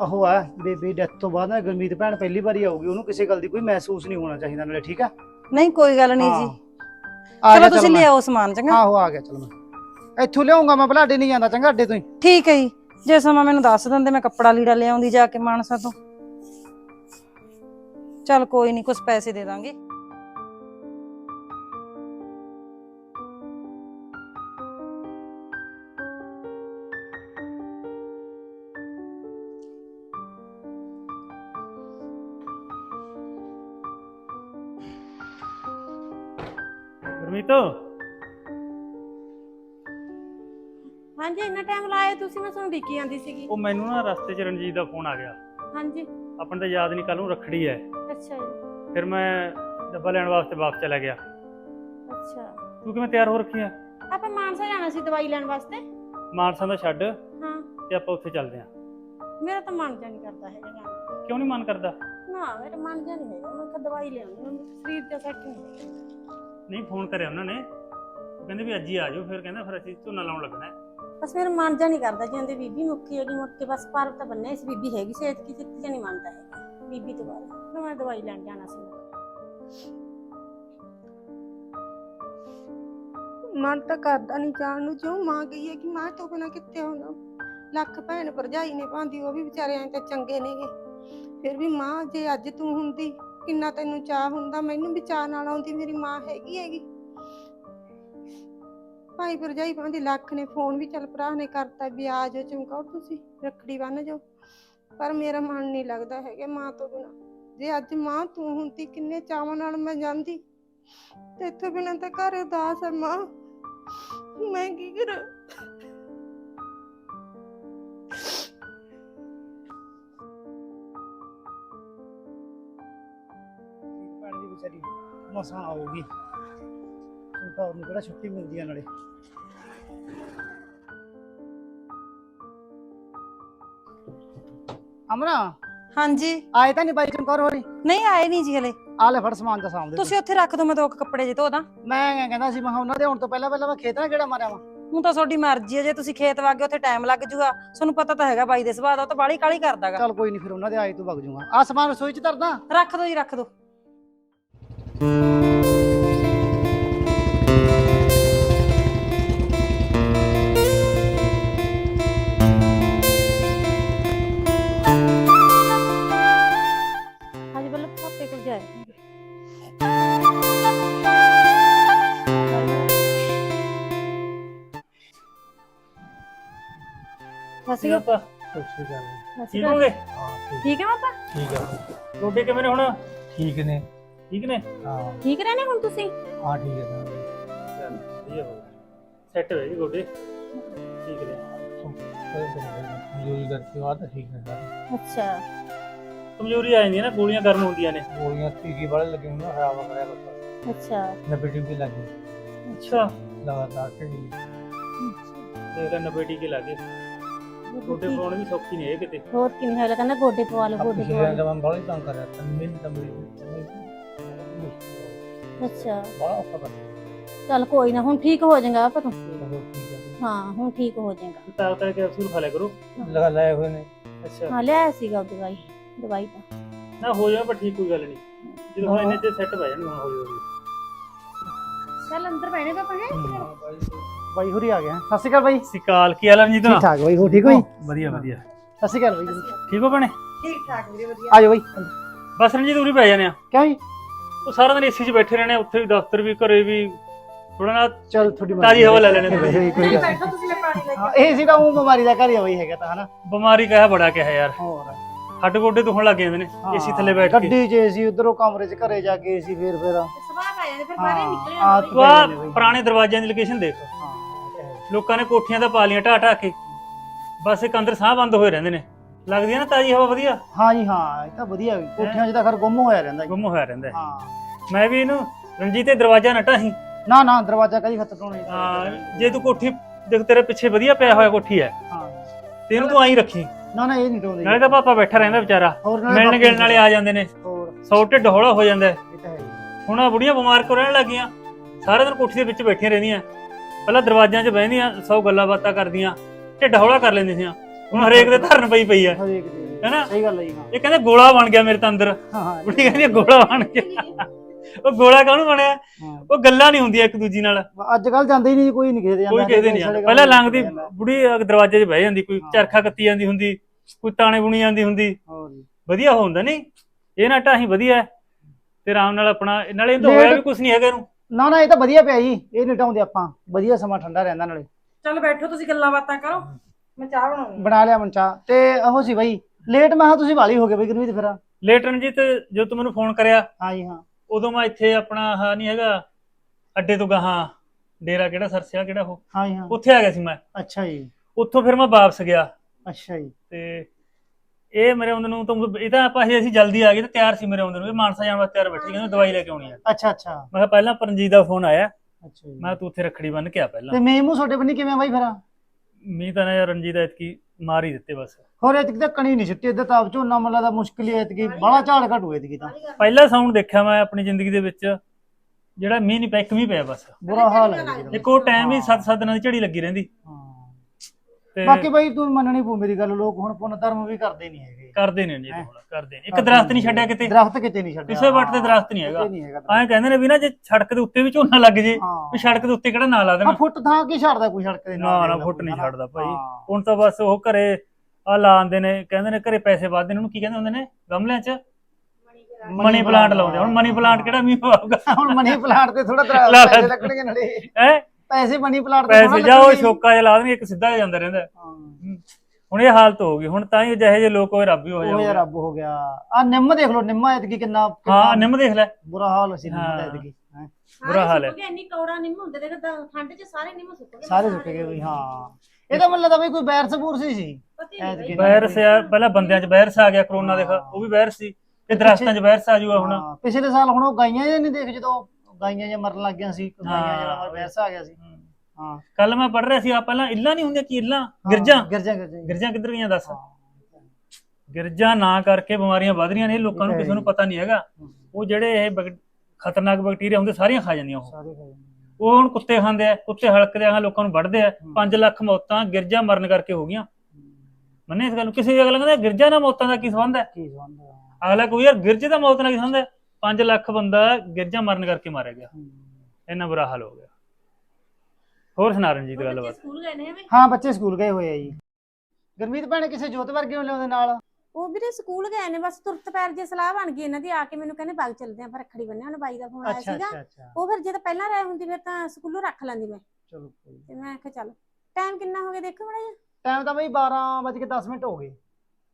S2: ਉਹ ਆ ਬੇਬੀ ਡੈਥ ਤੋਂ ਬਾਅਦ ਨਾ ਗੁਰਮੀਤ ਭੈਣ ਪਹਿਲੀ ਵਾਰੀ ਆਊਗੀ ਉਹਨੂੰ ਕਿਸੇ ਗੱਲ ਦੀ ਕੋਈ ਮਹਿਸੂਸ ਨਹੀਂ ਹੋਣਾ ਚਾਹੀਦਾ ਨਾਲੇ ਠੀਕ ਆ?
S4: ਨਹੀਂ ਕੋਈ ਗੱਲ ਨਹੀਂ ਜੀ।
S2: ਆ
S4: ਚਲੋ
S2: ਜਾ
S4: ਤੁਸੀਂ
S2: ਚੱਲ ਮੈਂ।
S4: ਲਿਆਓ ਸਮਾਨ ਚੰਗਾ।
S2: ਆਹੋ ਆ ਗਿਆ ਚਲ ਮੈਂ। ਇੱਥੋਂ ਲਿਆਉਂਗਾ ਮੈਂ ਬਲਾਡੇ ਨਹੀਂ ਜਾਂਦਾ ਚੰਗਾ ਅੱਡੇ ਤੋਂ ਹੀ।
S4: ਠੀਕ ਹੈ ਜੀ। ਜੇ ਸਮਾਂ ਮੈਨੂੰ ਦੱਸ ਦਿੰਦੇ, ਮੈਂ ਕੱਪੜਾ ਲੀੜਾ ਲਿਆਉਂਦੀ ਜਾ ਕੇ ਮਾਨਸਾ ਤੋਂ। ਚੱਲ ਕੋਈ ਨਹੀਂ ਕੁਝ ਪੈਸੇ ਦੇ ਦਾਂਗੇ।
S3: ਗੁਰਮੀਤ।
S1: ਹਾਂਜੀ ਇੰਨਾ ਟਾਈਮ ਲਾਇਆ ਤੁਸੀਂ ਮੈਂ ਤੁਹਾਨੂੰ ਡਿੱਕੀ ਜਾਂਦੀ ਸੀਗੀ।
S3: ਉਹ ਮੈਨੂੰ ਨਾ ਰਸਤੇ 'ਚ ਰਣਜੀਤ ਦਾ ਫੋਨ ਆ ਗਿਆ।
S1: ਹਾਂਜੀ।
S3: ਆਪਾਂ ਨੂੰ ਤਾਂ ਯਾਦ ਨਹੀਂ ਕੱਲ ਨੂੰ ਰੱਖੜੀ ਹੈ।
S1: ਅੱਛਾ ਜੀ।
S3: ਫਿਰ ਮੈਂ ਡੱਬਾ ਲੈਣ ਵਾਸਤੇ ਵਾਪਸ ਚਲਾ ਗਿਆ।
S1: ਅੱਛਾ।
S3: ਤੂੰ ਕਿਵੇਂ ਤਿਆਰ ਹੋ ਰੱਖੀ ਆ?
S1: ਆਪਾਂ ਮਾਨਸਾ ਜਾਣਾ ਸੀ ਦਵਾਈ ਲੈਣ ਵਾਸਤੇ।
S3: ਮਾਨਸਾ ਦਾ ਛੱਡ
S1: ਹਾਂ।
S3: ਤੇ ਆਪਾਂ ਉੱਥੇ ਚੱਲਦੇ ਆਂ
S1: ਮੇਰਾ ਤਾਂ ਮਨ ਜਾ ਨਹੀਂ ਕਰਦਾ ਹੈਗਾ ਜਾਣ ਨੂੰ।
S3: ਕਿਉਂ ਨਹੀਂ ਮਨ ਕਰਦਾ?
S1: ਨਾ ਮੇਰਾ ਮਨ ਜਾ ਨਹੀਂ ਹੈਗਾ ਮੈਂ ਤਾਂ ਦਵਾਈ ਲਿਆਉਣੀ ਮੈਨੂੰ ਸਰੀਰ ਤੇ ਸੈੱਟ ਨਹੀਂ
S3: ਨਹੀਂ ਫੋਨ ਕਰਿਆ ਉਹਨਾਂ ਨੇ। ਉਹ ਕਹਿੰਦੇ ਵੀ ਅੱਜ ਹੀ ਆ ਜਾਓ ਫਿਰ ਕਹਿੰਦਾ ਫਿਰ ਅਸੀਂ ਝੋਨਾ ਲਾਉਣ ਲੱਗਣਾ ਹੈ।
S1: ਬਸ ਮੇਰਾ ਮਨ ਜਾ ਨਹੀਂ ਕਰਦਾ ਜਿੰਦੇ ਬੀਬੀ ਮੁੱਕੀ ਹੈਗੀ ਮੁੜ ਕੇ ਬਸ ਪਰ ਤਾਂ ਬੰਨੇ ਇਸ ਬੀਬੀ ਹੈਗੀ ਸਿਹਤ ਕੀ ਸਿੱਤ ਜਾ ਨਹੀਂ ਮੰਨਦਾ ਹੈਗਾ, ਬੀਬੀ ਤੋਂ ਬਾਅਦ। ਮੈਂ ਦਵਾਈ ਲੈਣ ਜਾਣਾ ਸੀ।
S5: ਮਨ ਤਾਂ ਕਰਦਾ ਨਹੀਂ ਜਾਣ ਨੂੰ ਜੋ ਮਾਂ ਗਈ ਹੈ ਕਿ ਮਾਂ ਤੋਂ ਬਿਨਾ ਕਿੱਥੇ ਹੋਣਾ? ਲੱਖ ਭੈਣ ਭਰਜਾਈ ਨੇ ਭਾਂਦੀ, ਉਹ ਵੀ ਵਿਚਾਰੇ ਐਂ ਤਾਂ ਚੰਗੇ ਨੇਗੇ। ਫਿਰ ਵੀ ਮਾਂ, ਜੇ ਅੱਜ ਤੂੰ ਹੁੰਦੀ, ਕਿੰਨਾ ਤੈਨੂੰ ਚਾਹ ਹੁੰਦਾ, ਮੈਨੂੰ ਵੀ ਚਾਹ ਨਾਲ ਆਉਂਦੀ, ਮੇਰੀ ਮਾਂ ਹੈਗੀ ਹੈਗੀ। ਭਾਈ ਭਰਜਾਈ ਭਾਂਦੀ ਲੱਖ ਨੇ ਫੋਨ ਵੀ ਚੱਲ ਭਰਾ ਨੇ ਕਰਤਾ ਵੀ ਆ ਜਾਓ ਚਮਕਾਓ ਤੁਸੀਂ, ਰੱਖੜੀ ਬੰਨ ਜਾਓ। ਪਰ ਮੇਰਾ ਮਨ ਨਹੀਂ ਲੱਗਦਾ ਹੈਗਾ ਮਾਂ ਤੋਂ ਬਿਨਾ। ਜੇ ਅੱਜ ਮਾਂ ਤੂੰ ਹੁੰਦੀ ਕਿੰਨੇ ਚਾਵਾਂ ਨਾਲ ਮੈਂ ਜਾਂਦੀ, ਤੇ ਇੱਥੋਂ ਬਿਨਾਂ ਤਾਂ ਘਰ ਉਦਾਸ ਹੈ ਮਾਂ। ਮੈਂ ਕੀ ਕਰਾਂ?
S2: ਭੈਣ ਦੀ ਵਿਚਾਰੀ, ਮਸਾਂ ਆਊਗੀ। ਚੰਗਾ ਉਹਨੂੰ ਕਿਹੜਾ ਛੁੱਟੀ ਮਿਲਦੀ ਆ ਨਾਲੇ। ਅਮਰਾ
S4: ਹਾਂਜੀ।
S2: ਆਏ ਤਾਂ ਨਹੀਂ ਬਾਈ ਚਮਕੌਰ ਹੋਰੀ
S4: ਨਹੀਂ ਆਏ ਨਹੀਂ ਜੀ ਹਲੇ।
S2: ਆ ਲੈ ਫੜ ਸਮਾਨ ਦਾ ਸਾਹਮਣੇ
S4: ਤੁਸੀਂ ਉੱਥੇ ਰੱਖ ਦਿਓ ਮੈਂ ਦੋ ਕੁ ਕੱਪੜੇ ਜੇ ਧੋ ਦਾਂ।
S2: ਮੈਂ ਕਹਿੰਦਾ ਸੀ ਮੈਂ ਕਿਹਾ ਉਹਨਾਂ ਦੇ ਆਉਣ ਤੋਂ ਪਹਿਲਾਂ ਪਹਿਲਾਂ ਮੈਂ ਖੇਤ ਕਿਹੜਾ ਮਾਰਿਆ ਵਾ?
S4: ਹੁਣ ਤਾਂ ਤੁਹਾਡੀ ਮਰਜ਼ੀ ਹੈ ਜੇ ਤੁਸੀਂ ਖੇਤ ਵਾਗੇ ਉੱਥੇ ਟਾਈਮ ਲੱਗ ਜੂਗਾ। ਤੁਹਾਨੂੰ ਪਤਾ ਤਾਂ ਹੈਗਾ ਬਾਈ ਦੇ ਸੁਭਾਅ ਦਾ ਉਹ ਤਾਂ ਬਾਲੀ ਕਾਲੀ ਕਰਦਾਗਾ
S2: ਚੱਲ ਕੋਈ ਨਹੀਂ ਫਿਰ ਉਹਨਾਂ ਦੇ ਆਏ ਤੋਂ ਵਗ ਜਾਊਗਾ ਆ ਸਮਾਨ ਰਸੋਈ ਚ ਧਰਦਾ
S4: ਰੱਖ ਦਿਓ ਜੀ ਰੱਖ ਦਿਓ
S3: ਅਸੀਂ ਆਪਾਂ? ਠੀਕ ਹੋਗੇ?
S1: ਠੀਕ। ਹੈ ਪਾਪਾ?
S6: ਠੀਕ ਆ।
S3: ਰੋਡੇ ਕਿਵੇਂ ਨੇ ਹੁਣ?
S6: ਠੀਕ ਨੇ।
S3: ਠੀਕ ਨੇ?
S6: ਹਾਂ।
S1: ਠੀਕ ਰਹਿਣੇ ਹੁਣ ਤੁਸੀਂ?
S6: ਹਾਂ ਠੀਕ ਹੈ ਤਾਂ
S3: ਚੱਲ ਵਧੀਆ ਹੋ ਸੈੱਟ ਹੋਏ ਜੀ ਗੋਡੇ? ਠੀਕ ਨੇ।
S6: ਮਜ਼ਦੂਰੀ ਕਰਕੇ ਬਾਅਦ ਤਾਂ ਠੀਕ ਸਾਰੇ
S1: ਅੱਛਾ।
S3: ਕਮਜ਼ੋਰੀ ਆ ਜਾਂਦੀ ਹੈ ਨਾ ਗੋਲੀਆਂ ਗਰਮ ਹੁੰਦੀਆਂ ਨੇ।
S6: ਗੋਲੀਆਂ ਟੀਕੇ ਵਾਲੇ ਲੱਗੇ ਹੁੰਦੇ ਖਰਾਬ ਕਰਿਆ ਬਸ
S1: ਅੱਛਾ।
S6: ਨੱਬੇ ਟੀਕੇ ਲੱਗੇ
S3: ਅੱਛਾ।
S6: ਲਗਾਤਾਰ ਢਿੱਲੀ।
S3: ਦੇਖ ਲੈ 90 ਟੀਕੇ ਲੱਗੇ ਗੋਡੇ ਪਾਉਣ ਵੀ ਸੌਖੀ ਨਹੀਂ ਇਹ ਕਿਤੇ।
S1: ਹੋਰ ਕਿਵੇਂ ਹੋਇਆ ਕਹਿੰਦਾ ਗੋਡੇ ਪਵਾ ਲਓ ਗੋਡੇ ਪਵਾ
S6: ਤਾਂ ਮੈਂ ਬੜਾ ਹੀ ਤੰਗ ਕਰਿਆ ਤਿੰਨ ਮਹੀਨੇ ਤਾਂ ਮੇਰੀ
S1: ਲਓ ਅੱਛਾ।
S6: ਬੜਾ ਔਖਾ ਕਰ
S1: ਚੱਲ ਕੋਈ ਨਾ ਹੁਣ ਠੀਕ ਹੋ ਜਾਏਗਾ ਆਪਾਂ ਤੂੰ।
S6: ਹੈ
S1: ਹਾਂ। ਹੁਣ ਠੀਕ ਹੋ ਜਾਏਗਾ।
S3: ਤਾਕਤ ਦਾ ਕੈਪਸੂਲ ਖਾ ਲਿਆ ਕਰੋ।
S6: ਲਗਾ ਲਾਏ ਹੋਏ ਨੇ।
S3: ਅੱਛਾ।
S1: ਹਾਂ ਲਿਆ ਸੀਗਾ ਦਵਾਈ ਦਵਾਈ ਤਾਂ।
S3: ਨਾ ਹੋ ਜਾਵੇ ਪਰ ਠੀਕ ਕੋਈ ਗੱਲ ਨਹੀਂ। ਜਦੋਂ ਇੰਨੇ ਤੇ ਸੈੱਟ ਬਹਿ ਹੁਣ ਹੌਲੀ ਹੌਲੀ
S1: ਚੱਲ ਅੰਦਰ ਬੈਠੇ ਤਾਂ ਪਏ
S2: ਬਾਈ ਹੋਰੀ ਆ ਗਿਆ। ਸਤਿ ਸ਼੍ਰੀ ਅਕਾਲ ਬਾਈ।
S3: ਸਿਕਾਲ ਕੀ ਹਾਲ ਹੈ ਰਣਜੀਤ
S2: ਠੀਕ ਠਾਕ ਬਾਈ ਹੋ ਠੀਕ ਹੋ ਜੀ?
S3: ਵਧੀਆ ਵਧੀਆ।
S2: ਸਤਿ ਸ਼੍ਰੀ ਅਕਾਲ ਬਾਈ
S3: ਠੀਕ ਹੋ ਭੈਣੇ?
S4: ਠੀਕ ਠਾਕ ਵੀਰੇ ਵਧੀਆ।
S2: ਆ ਜਾਓ ਬਾਈ।
S3: ਬਸ ਰਣਜੀਤ ਉਰੀ ਪੈ ਜਾਣੇ ਆ।
S2: ਕਿਉਂ ਜੀ?
S3: ਉਹ ਸਾਰਾ ਦਿਨ ਏਸੀ 'ਚ ਬੈਠੇ ਰਹਿਣੇ ਉੱਥੇ ਵੀ ਦਫ਼ਤਰ ਵੀ ਘਰੇ ਵੀ ਥੋੜਾ ਨਾ
S2: ਚਲ ਥੋੜੀ
S3: ਤਾਜ਼ੀ ਹਵਾ ਲੈ ਲੈਣੇ।
S2: ਕੋਈ ਗੱਲ।
S4: ਬੈਠੋ ਤੁਸੀਂ ਮੈਂ ਪਾਣੀ ਲੈ
S2: ਹਾਂ, ਇਹ ਸੀ ਤਾਂ ਉਹ ਬਿਮਾਰੀ ਦਾ ਘਰ ਹੀ ਆ ਬਾਈ ਹੈਗਾ ਤਾਂ ਹਨਾ?
S3: ਬਿਮਾਰੀ ਕਹਾ ਬੜਾ ਕਿਹਾ ਯਾਰ।
S2: ਹੋਰ।
S3: ਹੱਡ ਗੋਡੇ ਦੁਖਣ ਲੱਗ ਜਾਂਦੇ ਨੇ ਏਸੀ ਥੱਲੇ ਬੈਠ ਕੇ।
S2: ਗੱਡੀ 'ਚ ਸੀ ਉਧਰੋਂ ਕਮਰੇ 'ਚ ਘਰੇ ਜਾ ਕੇ ਸੀ ਫੇਰ ਫੇਰ।
S1: ਸਵਾਹ ਪੈ ਜਾਂਦੇ ਫਿਰ
S2: ਹਾਂ,
S1: ਬਾਹਰ ਨਿਕਲੇ
S2: ਆ
S1: ਆਉਂਦੇ
S2: ਤੂੰ-
S3: ਤੂੰ ਆਹ
S2: ਬਈ।
S3: ਪੁਰਾਣੇ ਦਰਵਾਜ਼ਿਆਂ ਦੀ ਲੋਕੇਸ਼ਨ ਦੇਖ। ਲੋਕਾਂ ਨੇ ਕੋਠੀਆਂ ਤਾਂ ਪਾ ਲੀਆਂ ਢਾਹ ਢਾਹ ਕੇ। ਬਸ ਇੱਕ ਅੰਦਰ ਸਾਹ ਬੰਦ ਹੋਏ ਰਹਿੰਦੇ ਨੇ। ਲੱਗਦੀ ਹੈ ਨਾ ਤਾਜ਼ੀ ਹਵਾ ਵਧੀਆ?
S2: ਹਾਂ ਜੀ ਹਾਂ ਇਹ ਤਾਂ ਵਧੀਆ। ਕੋਠੀਆਂ 'ਚ ਤਾਂ ਖਰ ਗੁੰਮ ਹੋਇਆ ਰਹਿੰਦਾ ਜੀ।
S3: ਗੁੰਮ ਹੋਇਆ ਰਹਿੰਦਾ ਹੈ।
S2: ਹਾਂ।
S3: ਮੈਂ ਵੀ ਇਹਨੂੰ ਰਣਜੀਤ ਤੇ ਦਰਵਾਜ਼ਾ ਨਟਾ ਸੀ।
S2: ਨਾ ਨਾ ਦਰਵਾਜ਼ਾ ਕਦੀ ਖਤਰ ਹੋਣਾ ਨਹੀਂ।
S3: ਹਾਂ ਜੇ ਤੂੰ ਕੋਠੀ ਦੇਖ ਤੇਰੇ ਪਿੱਛੇ ਵਧੀਆ ਪਿਆ ਹੋਇਆ ਕੋਠੀ ਹੈ।
S2: ਹਾਂ।
S3: ਤੇ ਇਹਨੂੰ ਤੂੰ ਆਈ ਰੱਖੀ।
S2: ਨਾ ਨਾ ਇਹ ਨਹੀਂ ਟੋਂਦੇ
S3: ਨਾਲੇ ਤਾਂ ਪਾਪਾ ਬੈਠਾ ਰਹਿੰਦਾ ਵਿਚਾਰਾ।
S2: ਹੋਰ ਨਾਲੇ
S3: ਮਿਲਣ
S2: ਬਾਪੂ
S3: ਗਿਲਣ ਵਾਲੇ ਆ ਜਾਂਦੇ ਨੇ।
S2: ਹੋਰ।
S3: ਸੌ ਢਿੱਡ ਹੌਲਾ ਹੋ ਜਾਂਦਾ ਹੈ।
S2: ਇਹ ਤਾਂ ਹੈ ਜੀ।
S3: ਹੁਣ ਆ ਬੁੜੀਆਂ ਬਿਮਾਰ ਕੋ ਰਹਿਣ ਲੱਗੀਆਂ? ਸਾਰਾ ਦਿਨ ਕੋਠੀ ਦੇ ਵਿੱਚ ਬੈਠੀਆਂ ਰਹਿੰਦੀਆਂ। ਪਹਿਲਾਂ ਦਰਵਾਜ਼ਿਆਂ 'ਚ ਬਹਿੰਦੀਆਂ ਸੌ ਗੱਲਾਂ ਬਾਤਾਂ ਕਰਦੀਆਂ ਢਿੱਡ ਹੌਲਾ ਕਰ ਲੈਂਦੀਆਂ ਸੀ ਹੁਣ ਹਰੇਕ ਦੇ ਧਰਨ ਪਈ ਪਈ ਹੈ
S2: ਹਰੇਕ ਦੇ।
S3: ਹੈਨਾ?
S2: ਸਹੀ ਗੱਲ ਹੈ ਜੀ ਹਾਂ।
S3: ਇਹ ਕਹਿੰਦੇ ਗੋਲਾ ਬਣ ਗਿਆ ਮੇਰੇ ਤਾਂ ਅੰਦਰ।
S2: ਹਾਂ ਹਾਂ।
S3: ਬੁੜੀ ਕਹਿੰਦੀ ਗੋਲਾ ਬਣ ਗਿਆ। ਉਹ ਗੋਲਾ ਕਾਹਨੂੰ ਬਣਿਆ?
S2: ਹਾਂ।
S3: ਉਹ ਗੱਲਾਂ ਨਹੀਂ ਹੁੰਦੀਆਂ ਇੱਕ ਦੂਜੀ ਨਾਲ।
S2: ਅੱਜ ਕੱਲ ਜਾਂਦੇ ਹੀ ਨਹੀਂ ਕੋਈ ਨਹੀਂ ਕਿਸੇ ਦੇ
S3: ਕੋਈ
S2: ਜਾਂਦਾ
S3: ਕਿਸੇ ਨਹੀਂ ਜਾਂਦਾ। ਪਹਿਲਾਂ ਲੰਘਦੀ ਬੁੜੀ ਦਰਵਾਜ਼ੇ 'ਚ ਬਹਿ ਜਾਂਦੀ ਕੋਈ
S2: ਹਾਂ।
S3: ਚਰਖਾ ਕੱਤੀ ਜਾਂਦੀ ਹੁੰਦੀ ਕੋਈ ਤਾਣੇ ਬੁਣੀ ਜਾਂਦੀ ਹੁੰਦੀ।
S2: ਹੋਰ ਜੀ।
S3: ਵਧੀਆ ਹੁੰਦਾ ਨਹੀਂ। ਇਹ ਨਾ ਢਾਹੀ ਵਧੀਆ ਹੈ। ਤੇ ਆਰਾਮ ਨਾਲ ਆਪਣਾ ਨਾਲੇ ਇਹ ਤਾਂ
S2: ਲੇਟ-
S3: ਹੋਇਆ ਵੀ ਕੁਝ ਨਹੀਂ ਹੈਗਾ ਇਹਨੂੰ।
S2: ਨਾ ਨਾ ਇਹ ਤਾਂ ਵਧੀਆ ਪਿਆ ਜੀ। ਇਹ ਨਹੀਂ ਟਾਉਂਦੇ ਆਪਾਂ। ਵਧੀਆ ਸਮਾਂ ਠੰਡਾ ਰਹਿੰਦਾ ਨਾਲੇ।
S4: ਚੱਲ ਬੈਠੋ ਤੁਸੀਂ ਗੱਲਾਂ ਬਾਤਾਂ ਕਰੋ। ਮੈਂ ਚਾਹ ਬਣਾਉਣੀ
S2: ਬਣਾ ਲਿਆ ਮੰਚਾ ਤੇ ਉਹ ਸੀ ਬਾਈ ਲੇਟ ਮੈਂ ਕਿਹਾ ਤੁਸੀਂ ਵਾਲੀ ਹੋ ਗਏ ਬਈ ਗੁਰਮੀਤ ਫਿਰ।
S3: ਲੇਟ ਰਣਜੀਤ ਜਦੋਂ ਤੂੰ ਮੈਨੂੰ ਫੋਨ ਕਰਿਆ।
S2: ਹਾਂ ਜੀ ਹਾਂ।
S3: ਉਦੋਂ ਮੈਂ ਇੱਥੇ ਆਪਣਾ ਆਹ ਨਹੀਂ ਹੈਗਾ ਅੱਡੇ ਤੋਂ ਗਾਹਾਂ ਡੇਰਾ ਕਿਹੜਾ ਸਰਸਿਆ ਕਿਹੜਾ ਉਹ?
S2: ਹਾਂ ਜੀ ਹਾਂ।
S3: ਉੱਥੇ ਆ ਗਿਆ ਸੀ ਮੈਂ।
S2: ਅੱਛਾ ਜੀ।
S3: ਉੱਥੋਂ ਫਿਰ ਮੈਂ ਵਾਪਸ ਗਿਆ।
S2: ਅੱਛਾ ਜੀ।
S3: ਤੇ ਇਹ ਮੇਰੇ ਆਉਂਦੇ ਨੂੰ ਤਾਂ ਇਹ ਤਾਂ ਆਪਾਂ ਅਸੀਂ ਜਲਦੀ ਆ ਗਏ ਤੇ ਤਿਆਰ ਸੀ ਮੇਰੇ ਆਉਂਦੇ ਨੂੰ। ਇਹ ਮਾਨਸਾ ਜਾਣ ਵਾਸਤੇ ਤਿਆਰ ਬੈਠੀ ਕਹਿੰਦੇ ਦਵਾਈ ਲੈ ਕੇ ਆਉਣੀ ਆ।
S2: ਅੱਛਾ ਅੱਛਾ।
S3: ਮੈਂ ਕਿਹਾ ਪਹਿਲਾਂ ਪਰਨਜੀਤ ਦਾ ਫੋਨ ਆਇਆ।
S2: ਅੱਛਾ ਜੀ।
S3: ਮੈਂ ਕਿਹਾ ਤੂੰ ਉੱਥੇ ਰੱਖੜੀ ਬੰਨ ਕੇ ਆ ਪਹਿਲਾਂ।
S2: ਤੇ ਮੇਮੂ ਤੁਹਾਡੇ ਬੰਨੀ ਕਿਵੇਂ ਆ ਬਾਈ ਫਿਰ?
S3: ਮੀਂਹ ਤਾਂ ਨਾ ਯਾਰ ਰਣਜੀਤ ਐਤਕੀ ਮਾਰ ਹੀ ਦਿੱਤੇ ਬਸ।
S2: ਹੋਰ ਇਤਕੀ ਤਾਂ ਕਣੀ ਨਹੀਂ ਛੁੱਟੀ ਇੱਧਰ ਤਾਂ ਆਪ ਝੋਨਾ ਮੱਲਾ ਦਾ ਮੁਸ਼ਕਿਲ ਹੀ ਇਤਕੀ ਬੜਾ ਝਾੜ ਘਟੂ ਇਤਕੀ ਤਾਂ।
S3: ਪਹਿਲਾ ਸਾਊਂਡ ਦੇਖਿਆ ਮੈਂ ਆਪਣੀ ਜ਼ਿੰਦਗੀ ਦੇ ਵਿੱਚ ਜਿਹੜਾ ਮੀਂਹ ਨਹੀਂ ਪਿਆ ਇੱਕ ਮੀਂਹ ਪਿਆ ਬਸ।
S2: ਬੁਰਾ ਹਾਲ ਹੈ
S3: ਇੱਕ ਉਹ ਟਾਈਮ ਹੀ 7-7 ਦਿਨਾਂ ਦੀ ਝੜੀ ਲੱਗੀ ਰਹਿੰਦੀ।
S2: ਹਾਂ।
S3: ਤੇ
S2: ਬਾਕੀ ਬਾਈ ਤੂੰ ਮੰਨਣੀ ਪਊ ਮੇਰੀ ਗੱਲ ਲੋਕ ਹੁਣ ਪੁੰਨ ਧਰਮ ਵੀ ਕਰਦੇ ਨਹੀਂ ਹੈਗੇ।
S3: ਕਰਦੇ ਨੇ ਜੀ ਹੁਣ ਕਰਦੇ ਨੇ। ਇੱਕ ਦਰਖਤ ਨਹੀਂ ਛੱਡਿਆ ਕਿਤੇ।
S2: ਦਰਖਤ ਕਿਤੇ ਨਹੀਂ ਛੱਡਿਆ।
S3: ਕਿਸੇ ਵੱਟ ਤੇ ਦਰਖਤ ਨਹੀਂ ਹੈਗਾ।
S2: ਕਿਤੇ ਨਹੀਂ ਹੈਗਾ
S3: ਐਂ ਕਹਿੰਦੇ ਨੇ ਵੀ ਨਾ ਜੇ ਸੜਕ ਦੇ ਉੱਤੇ ਵੀ ਝੋਨਾ ਲੱਗ ਜੇ
S2: ਹਾਂ।
S3: ਵੀ ਸੜਕ ਦੇ ਉੱਤੇ ਕਿਹੜਾ ਨਾ ਲਾ ਦੇਣਾ।
S2: ਫੁੱਟ ਥਾਂ ਕੀ ਛੱਡਦਾ ਕੋਈ ਸੜਕ ਦੇ
S3: ਨਾ ਨਾ
S2: ਨਾਲ
S3: ਫੁੱਟ ਨਹੀਂ ਛੱਡਦਾ ਭਾਈ।
S2: ਹਾਂ।
S3: ਹੁਣ ਤਾਂ ਬਸ ਉਹ ਘਰੇ ਆ ਲਾਉਂਦੇ ਨੇ ਕਹਿੰਦੇ ਨੇ ਘਰੇ ਪੈਸੇ ਵੱਧਦੇ ਨੇ ਉਹਨੂੰ ਕੀ ਕਹਿੰਦੇ ਹੁੰਦੇ ਨੇ ਗਮਲਿਆਂ 'ਚ ਮਨੀ ਪਲਾਂਟ ਲਾਉਂਦੇ ਹੁਣ ਮਨੀ ਪਲਾਂਟ ਕਿਹੜਾ ਮੀਂਹ ਪਾਊਗਾ
S2: ਹੁਣ ਮਨੀ ਪਲਾਂਟ ਤੇ ਥੋੜਾ। ਪੈਸੇ ਲੱਗਣਗੇ ਨਾਲੇ
S3: ਹੈ
S2: ਪੈਸੇ ਮਨੀ ਪਲਾਂਟ ਤੇ
S3: ਪੈਸੇ ਜਾ ਉਹ। ਸ਼ੋਕਾ ਜਿਹਾ ਲਾ ਦੇਣਗੇ ਇੱਕ ਸਿੱਧਾ ਜਿਹਾ ਜਾਂਦਾ ਰਹਿੰਦਾ
S2: ਹਾਂ।
S3: ਹੁਣ ਇਹ ਹਾਲਤ ਹੋ ਗਈ ਹੁਣ ਤਾਂ ਹੀ ਜਿਹੇ ਜਿਹੇ ਲੋਕ ਹੋਏ ਰੱਬ ਹੀ ਹੋ
S2: ਉਹ ਯਾਰ
S3: ਜਾਊਗਾ
S2: ਰੱਬ ਹੋ ਗਿਆ ਆ ਨਿੰਮ ਦੇਖ ਲਓ ਨਿੰਮ ਐਤਕੀ ਕਿੰਨਾ
S3: ਹਾਂ ਨਿੰਮ ਦੇਖ ਲੈ
S2: ਬੁਰਾ ਹਾਲ ਸੀ ਨਿੰਮ ਦਾ। ਐਤਕੀ ਹੈਂ।
S3: ਬੁਰਾ ਹਾਲ ਹੈ।
S1: ਇੰਨੀ ਕੌੜਾ ਨਿੰਮ ਹੁੰਦੇ ਦੇਖ ਠੰਡ 'ਚ ਸਾਰੇ ਨਿੰਮ ਸੁੱਕ ਗਏ
S2: ਸਾਰੇ ਸੁੱਕ ਗਏ ਬਈ ਹਾਂ ਇਹਦਾ ਮਤਲਬ ਤਾਂ ਬਈ ਕੋਈ ਬੈਰਸ ਬੂਰਸ ਹੀ ਸੀ।
S1: ਪਤਾ ਨਹੀਂ।
S3: ਵਾਇਰਸ ਆ ਪਹਿਲਾਂ ਬੰਦਿਆਂ 'ਚ ਵਾਇਰਸ ਆ ਗਿਆ ਕਰੋਨਾ ਦੇਖ ਉਹ ਵੀ ਵਾਇਰਸ ਸੀ। ਤੇ ਦਰਖਤਾਂ 'ਚ ਵਾਇਰਸ ਆ ਜਾਊਗਾ ਹੁਣ।
S2: ਹਾਂ, ਪਿਛਲੇ ਸਾਲ ਹੁਣ ਉਹ ਗਾਈਆਂ ਜੇ ਨਹੀਂ ਦੇਖ ਜਦੋਂ ਗਾਈਆਂ ਜੇ ਮਰਨ ਲੱਗ ਗਿਆ ਸੀ ਗਾਈਆਂ ਜਿਹੜਾ। ਵੈਸਾ ਆ ਗਿਆ ਸੀ। ਹਾਂ।
S3: ਕੱਲ ਮੈਂ ਪੜ ਰਿਹਾ ਸੀ ਆ ਪਹਿਲਾਂ ਇੱਲਾਂ ਨਹੀਂ ਹੁੰਦੀਆਂ ਕੀ ਇੱਲਾਂ? ਗਿਰਜਾਂ?
S2: ਗਿਰਜਾਂ ਗਿਰਜਾਂ
S3: ਗਿਰਜਾਂ ਕਿੱਧਰ ਗਈਆਂ ਦੱਸ। ਗਿਰਜਾਂ ਨਾ ਕਰਕੇ ਬਿਮਾਰੀਆਂ ਵਧ ਰਹੀਆਂ ਨੇ ਇਹ ਲੋਕਾਂ ਨੂੰ
S2: ਇਹ ਤਾਂ
S3: ਕਿਸੇ ਨੂੰ ਪਤਾ ਨਹੀਂ ਹੈਗਾ। ਉਹ ਜਿਹੜੇ ਇਹ ਬੈਕ- ਖਤਰਨਾਕ ਬੈਕਟੀਰੀਆ ਹੁੰਦੇ ਸਾਰੀਆਂ ਖਾ ਜਾਂਦੀਆਂ ਉਹ।
S2: ਸਾਰੇ ਖਾ ਜਾਂਦੇ।
S3: ਉਹ ਹੁਣ ਕੁੱਤੇ ਖਾਂਦੇ ਆ ਕੁੱਤੇ ਹਲਕਦੇ ਆ ਲੋਕਾਂ ਨੂੰ ਵੱਢਦੇ ਆ 5 ਲੱਖ ਮੌਤਾਂ ਗਿਰਜਾਂ ਮਰਨ ਕਰਕੇ ਹੋ ਗਈਆਂ। ਮੰਨੇ ਇਸ ਗੱਲ ਨੂੰ? ਕਿਸੇ ਅਗਲਾ ਕਹਿੰਦਾ ਗਿਰਜਾਂ ਨਾਲ ਮੌਤਾਂ ਦਾ ਕੀ ਸੰਬੰਧ ਹੈ?
S2: ਕੀ ਸੰਬੰਧ ਆ?
S3: ਅਗਲਾ ਕੋਈ ਯਾਰ ਗਿਰਜੇ ਦਾ ਮੌਤ ਨਾਲ ਕੀ ਸੰਬੰਧ ਹੈ? 5 ਲੱਖ ਬੰਦਾ ਗਿਰਜਾਂ ਮਰਨ ਕਰਕੇ ਮਾਰਿਆ ਗਿਆ।
S2: ਹੂੰ।
S3: ਇੰਨਾ ਬੁਰਾ ਹਾਲ ਹੋ ਗਿਆ। ਹੋਰ ਸੁਣਾ ਰਣਜੀਤ ਗੱਲਬਾਤ।
S1: ਸਕੂਲ ਗਏ ਨੇ
S2: ਹਾਂ ਬੱਚੇ ਸਕੂਲ ਗਏ ਹੋਏ ਆ ਜੀ। ਗਰਮੀਤ ਭੈਣੇ ਕਿਸੇ ਜੋਤ ਵਰਗੇ ਨੂੰ ਲਿਆਉਂਦੇ ਨਾਲ?
S1: ਉਹ ਵੀਰੇ ਸਕੂਲ ਗਏ ਨੇ ਬਸ ਤੁਰਤ ਪੈਰ ਜੇ ਸਲਾਹ ਬਣ ਗਈ ਇਹਨਾਂ ਦੀ ਆ ਕੇ ਮੈਨੂੰ ਕਹਿੰਦੇ ਬਾਗ ਚੱਲਦੇ ਆਂ ਪਰ ਰੱਖੜੀ ਬੰਨਿਆ ਉਹਨੂੰ ਬਾਈ ਦਾ ਫੋਨ ਆਇਆ
S2: ਅੱਛਾ
S1: ਸੀਗਾ।
S2: ਅੱਛਾ ਅੱਛਾ।
S1: ਉਹ ਫਿਰ ਜੇ ਤਾਂ ਪਹਿਲਾਂ ਰਹਿ ਹੁੰਦੀ ਫਿਰ ਤਾਂ ਸਕੂਲੋਂ ਰੱਖ ਲੈਂਦੀ ਮੈਂ।
S2: ਚਲੋ ਕੋਈ
S1: ਤੇ ਮੈਂ ਕਿਹਾ ਚੱਲ ਟਾਈਮ ਕਿੰਨਾ ਹੋ ਗਿਆ ਦੇਖੋ ਮੜਾ
S2: ਟਾਈਮ ਤਾਂ ਬਈ 12 ਵਜ ਕੇ 10 ਮਿੰਟ ਹੋ ਗਏ।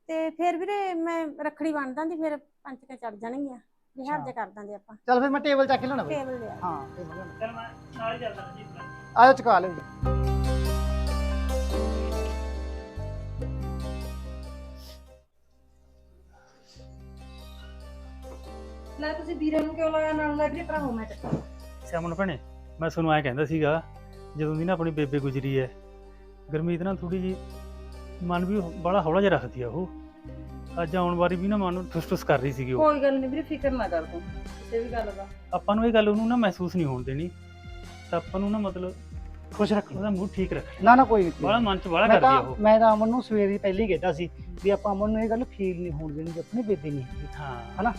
S1: ਤੇ ਫਿਰ ਵੀਰੇ ਮੈਂ ਰੱਖੜੀ ਬੰਨ ਦਾਂਦੀ ਫਿਰ ਪੰਜ ਕੇ ਚੜ ਜਾਣਗੀਆਂ।
S2: ਅੱਛਾ।
S1: ਜੇ ਕਰ ਦਾਂਦੇ ਆਪਾਂ।
S2: ਚਲ ਫਿਰ ਮੈਂ ਟੇਬਲ ਚੱਕ ਲਿਆਉਣਾ ਬਈ।
S1: ਟੇਬਲ ਲਿਆ।
S2: ਹਾਂ ਟੇਬਲ ਲਿਆਉਣਾ
S3: ਚਲ ਮੈਂ ਨਾਲ ਹੀ ਚੱਲਦਾ ਰਣਜੀਤ
S2: ਆਜੋ ਚਕਾ ਲਿਓ
S4: ਲੈ ਤੁਸੀਂ ਵੀਰੇ ਨੂੰ ਕਿਉਂ ਲਾਇਆ ਨਾਲ ਲੈ ਵੀਰੇ ਭਰਾ ਹੋ ਮੈਂ ਚੱਕਾਂ
S3: ਸਿਆਮਨ ਭੈਣੇ ਮੈਂ ਤੁਹਾਨੂੰ ਐਂ ਕਹਿੰਦਾ ਸੀਗਾ ਜਦੋਂ ਦੀ ਨਾ ਆਪਣੀ ਬੇਬੇ ਗੁਜਰੀ ਹੈ ਗਰਮੀਤ ਨਾਲ ਥੋੜੀ ਜੀ ਮਨ ਵੀ ਬੜਾ ਹੌਲਾ ਜਿਹਾ ਰੱਖਦੀ ਆ ਉਹ। ਅੱਜ ਆਉਣ ਵਾਰੀ ਵੀ ਨਾ ਮਨ ਨੂੰ ਠੁਸ ਠੁਸ ਕਰ ਰਹੀ ਸੀਗੀ ਉਹ।
S4: ਕੋਈ ਗੱਲ ਨਹੀਂ ਵੀਰੇ ਫਿਕਰ ਨਾ ਕਰ ਤੂੰ ਕਿਸੇ ਵੀ ਗੱਲ ਦਾ।
S3: ਆਪਾਂ ਨੂੰ ਇਹ ਗੱਲ ਉਹਨੂੰ ਨਾ ਮਹਿਸੂਸ ਨਹੀਂ ਹੋਣ ਦੇਣੀ ਤਾਂ ਆਪਾਂ ਨੂੰ ਨਾ ਮਤਲਬ
S2: ਖੁਸ਼ ਰੱਖਣਾ
S3: ਉਹਦਾ ਮੂਡ ਠੀਕ ਰੱਖ
S2: ਨਾ ਨਾ ਕੋਈ ਨਹੀਂ
S3: ਬੜਾ ਮਨ ਚ ਬੜਾ
S2: ਮੈਂ
S3: ਕਰਦੀ ਆ
S2: ਤਾਂ
S3: ਉਹ।
S2: ਮੈਂ ਤਾਂ ਅਮਨ ਨੂੰ ਸਵੇਰੇ ਪਹਿਲਾਂ ਹੀ ਕਹਿਤਾ ਸੀ ਵੀ ਆਪਾਂ ਅਮਨ ਨੂੰ ਇਹ ਗੱਲ ਫੀਲ ਨਹੀਂ ਹੋਣ ਦੇਣੀ ਕਿ ਆਪਣੀ ਬੇਬੀ ਨਹੀਂ ਹੈਗੀ।
S3: ਹਾਂ।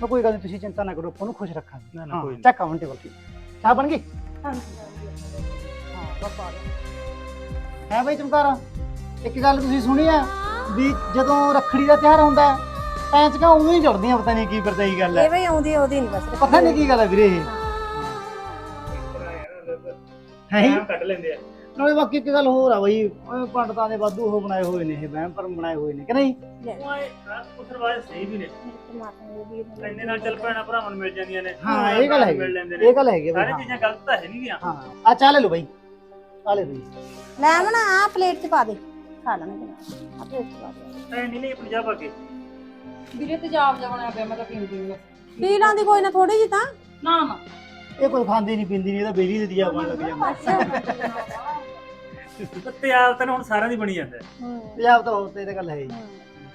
S2: ਮੈਂ ਕੋਈ ਗੱਲ ਨਹੀਂ ਤੁਸੀਂ ਚਿੰਤਾ ਨਾ ਕਰੋ ਆਪਾਂ ਨੂੰ ਖੁਸ਼ ਰੱਖਾਂਗੇ।
S3: ਨਾ ਨਾ ਕੋਈ।
S2: ਚੱਕ ਅਮਨ ਟੇਬਲ ਤੇ। ਚਾਹ ਬਣ ਗਈ? ਹਾਂ ਬਸ ਆ ਹੈ ਬਈ ਚਮਕਾਰਾ? ਇੱਕ ਗੱਲ ਤੁਸੀਂ ਸੁਣੀ ਆ ਵੀ ਜਦੋਂ ਰੱਖੜੀ ਦਾ ਤਿਉਹਾਰ ਹੁੰਦਾ ਹੈ ਪੈਂਚਕਾਂ ਉਵੇਂ ਹੀ ਜੁੜਦੀਆਂ ਪਤਾ ਨਹੀਂ ਕੀ ਪਰਤਾਈ ਗੱਲ ਹੈ।
S1: ਇਹ ਬਈ ਆਉਂਦੀ ਆਉਂਦੀ ਨਹੀਂ ਬਸ।
S2: ਪਤਾ ਨਹੀਂ ਕੀ ਗੱਲ ਹੈ ਵੀਰੇ ਇਹ। ਹੈ। ਹੀ?
S3: ਕੱਢ ਲੈਂਦੇ ਆ।
S2: ਨਾਲੇ ਬਾਕੀ ਇੱਕ ਗੱਲ ਹੋਰ ਆ ਬਈ ਪੰਡਤਾਂ ਦੇ ਵਾਧੂ ਉਹ ਬਣਾਏ ਹੋਏ ਨੇ ਇਹ ਵਹਿਮ ਭਰਮ ਬਣਾਏ ਹੋਏ ਨੇ ਕਿ ਨਹੀਂ?
S3: ਉਹ ਆਏ ਕੁਸਰਵਾਜ ਸਹੀ ਵੀ ਨੇ। ਇੰਨੇ ਨਾਲ ਚੱਲ ਪੈਣਾ ਭਰਾਵਾਂ ਨੂੰ ਮਿਲ ਜਾਂਦੀਆਂ ਨੇ।
S2: ਹਾਂ, ਇਹ ਗੱਲ ਹੈਗੀ।
S3: ਮਿਲ ਲੈਂਦੇ ਨੇ।
S2: ਇਹ ਗੱਲ ਹੈਗੀ ਆ ਬਈ
S3: ਸਾਰੀ
S2: ਹਾਂ।
S3: ਚੀਜ਼ਾਂ ਗਲਤ ਤਾਂ ਹੈ ਨਹੀਂ ਗਿਆ
S2: ਹਾਂ ਆ ਚਾਹ ਲੈ ਲਓ ਬਈ ਆ ਲੈ ਬਈ।
S1: ਲੈ ਮਨਾ ਆ ਪਲੇਟ 'ਚ ਪਾ ਦੇ। ਖਾ ਲੈਣਗੇ ਆ ਪਲੇਟ 'ਚ ਪਾ ਦੇ।
S3: ਐ ਨਹੀਂ ਲਈ ਪੰਜਾਬ ਆ ਕੇ।
S4: ਵੀਰੇ ਤੇਜ਼ਾਬ ਜਿਹਾ ਬਣਿਆ ਪਿਆ ਮੈਂ ਤਾਂ ਪੀਂਦੀ ਨਹੀਂ
S1: ਪੀ ਲਾਂਦੀ ਕੋਈ ਨਾ ਥੋੜੀ ਜੀ ਤਾਂ।
S4: ਨਾ ਨਾ।
S2: ਇਹ ਕੋਈ ਖਾਂਦੀ ਨਹੀਂ ਪੀਂਦੀ ਨਹੀਂ ਇਹਦਾ ਬੇਲੀ ਦੇ ਦਿਆ ਬਣ ਲੱਗ ਜਾਂਦਾ
S3: ਤੇ ਆਪ ਤਾਂ ਹੁਣ ਸਾਰਿਆਂ ਦੀ ਬਣੀ ਜਾਂਦਾ ਹੈ।
S2: ਪੰਜਾਬ ਤਾਂ ਹੋਰ ਤੇ ਇਹ ਤਾਂ ਗੱਲ ਹੈ ਹੀ।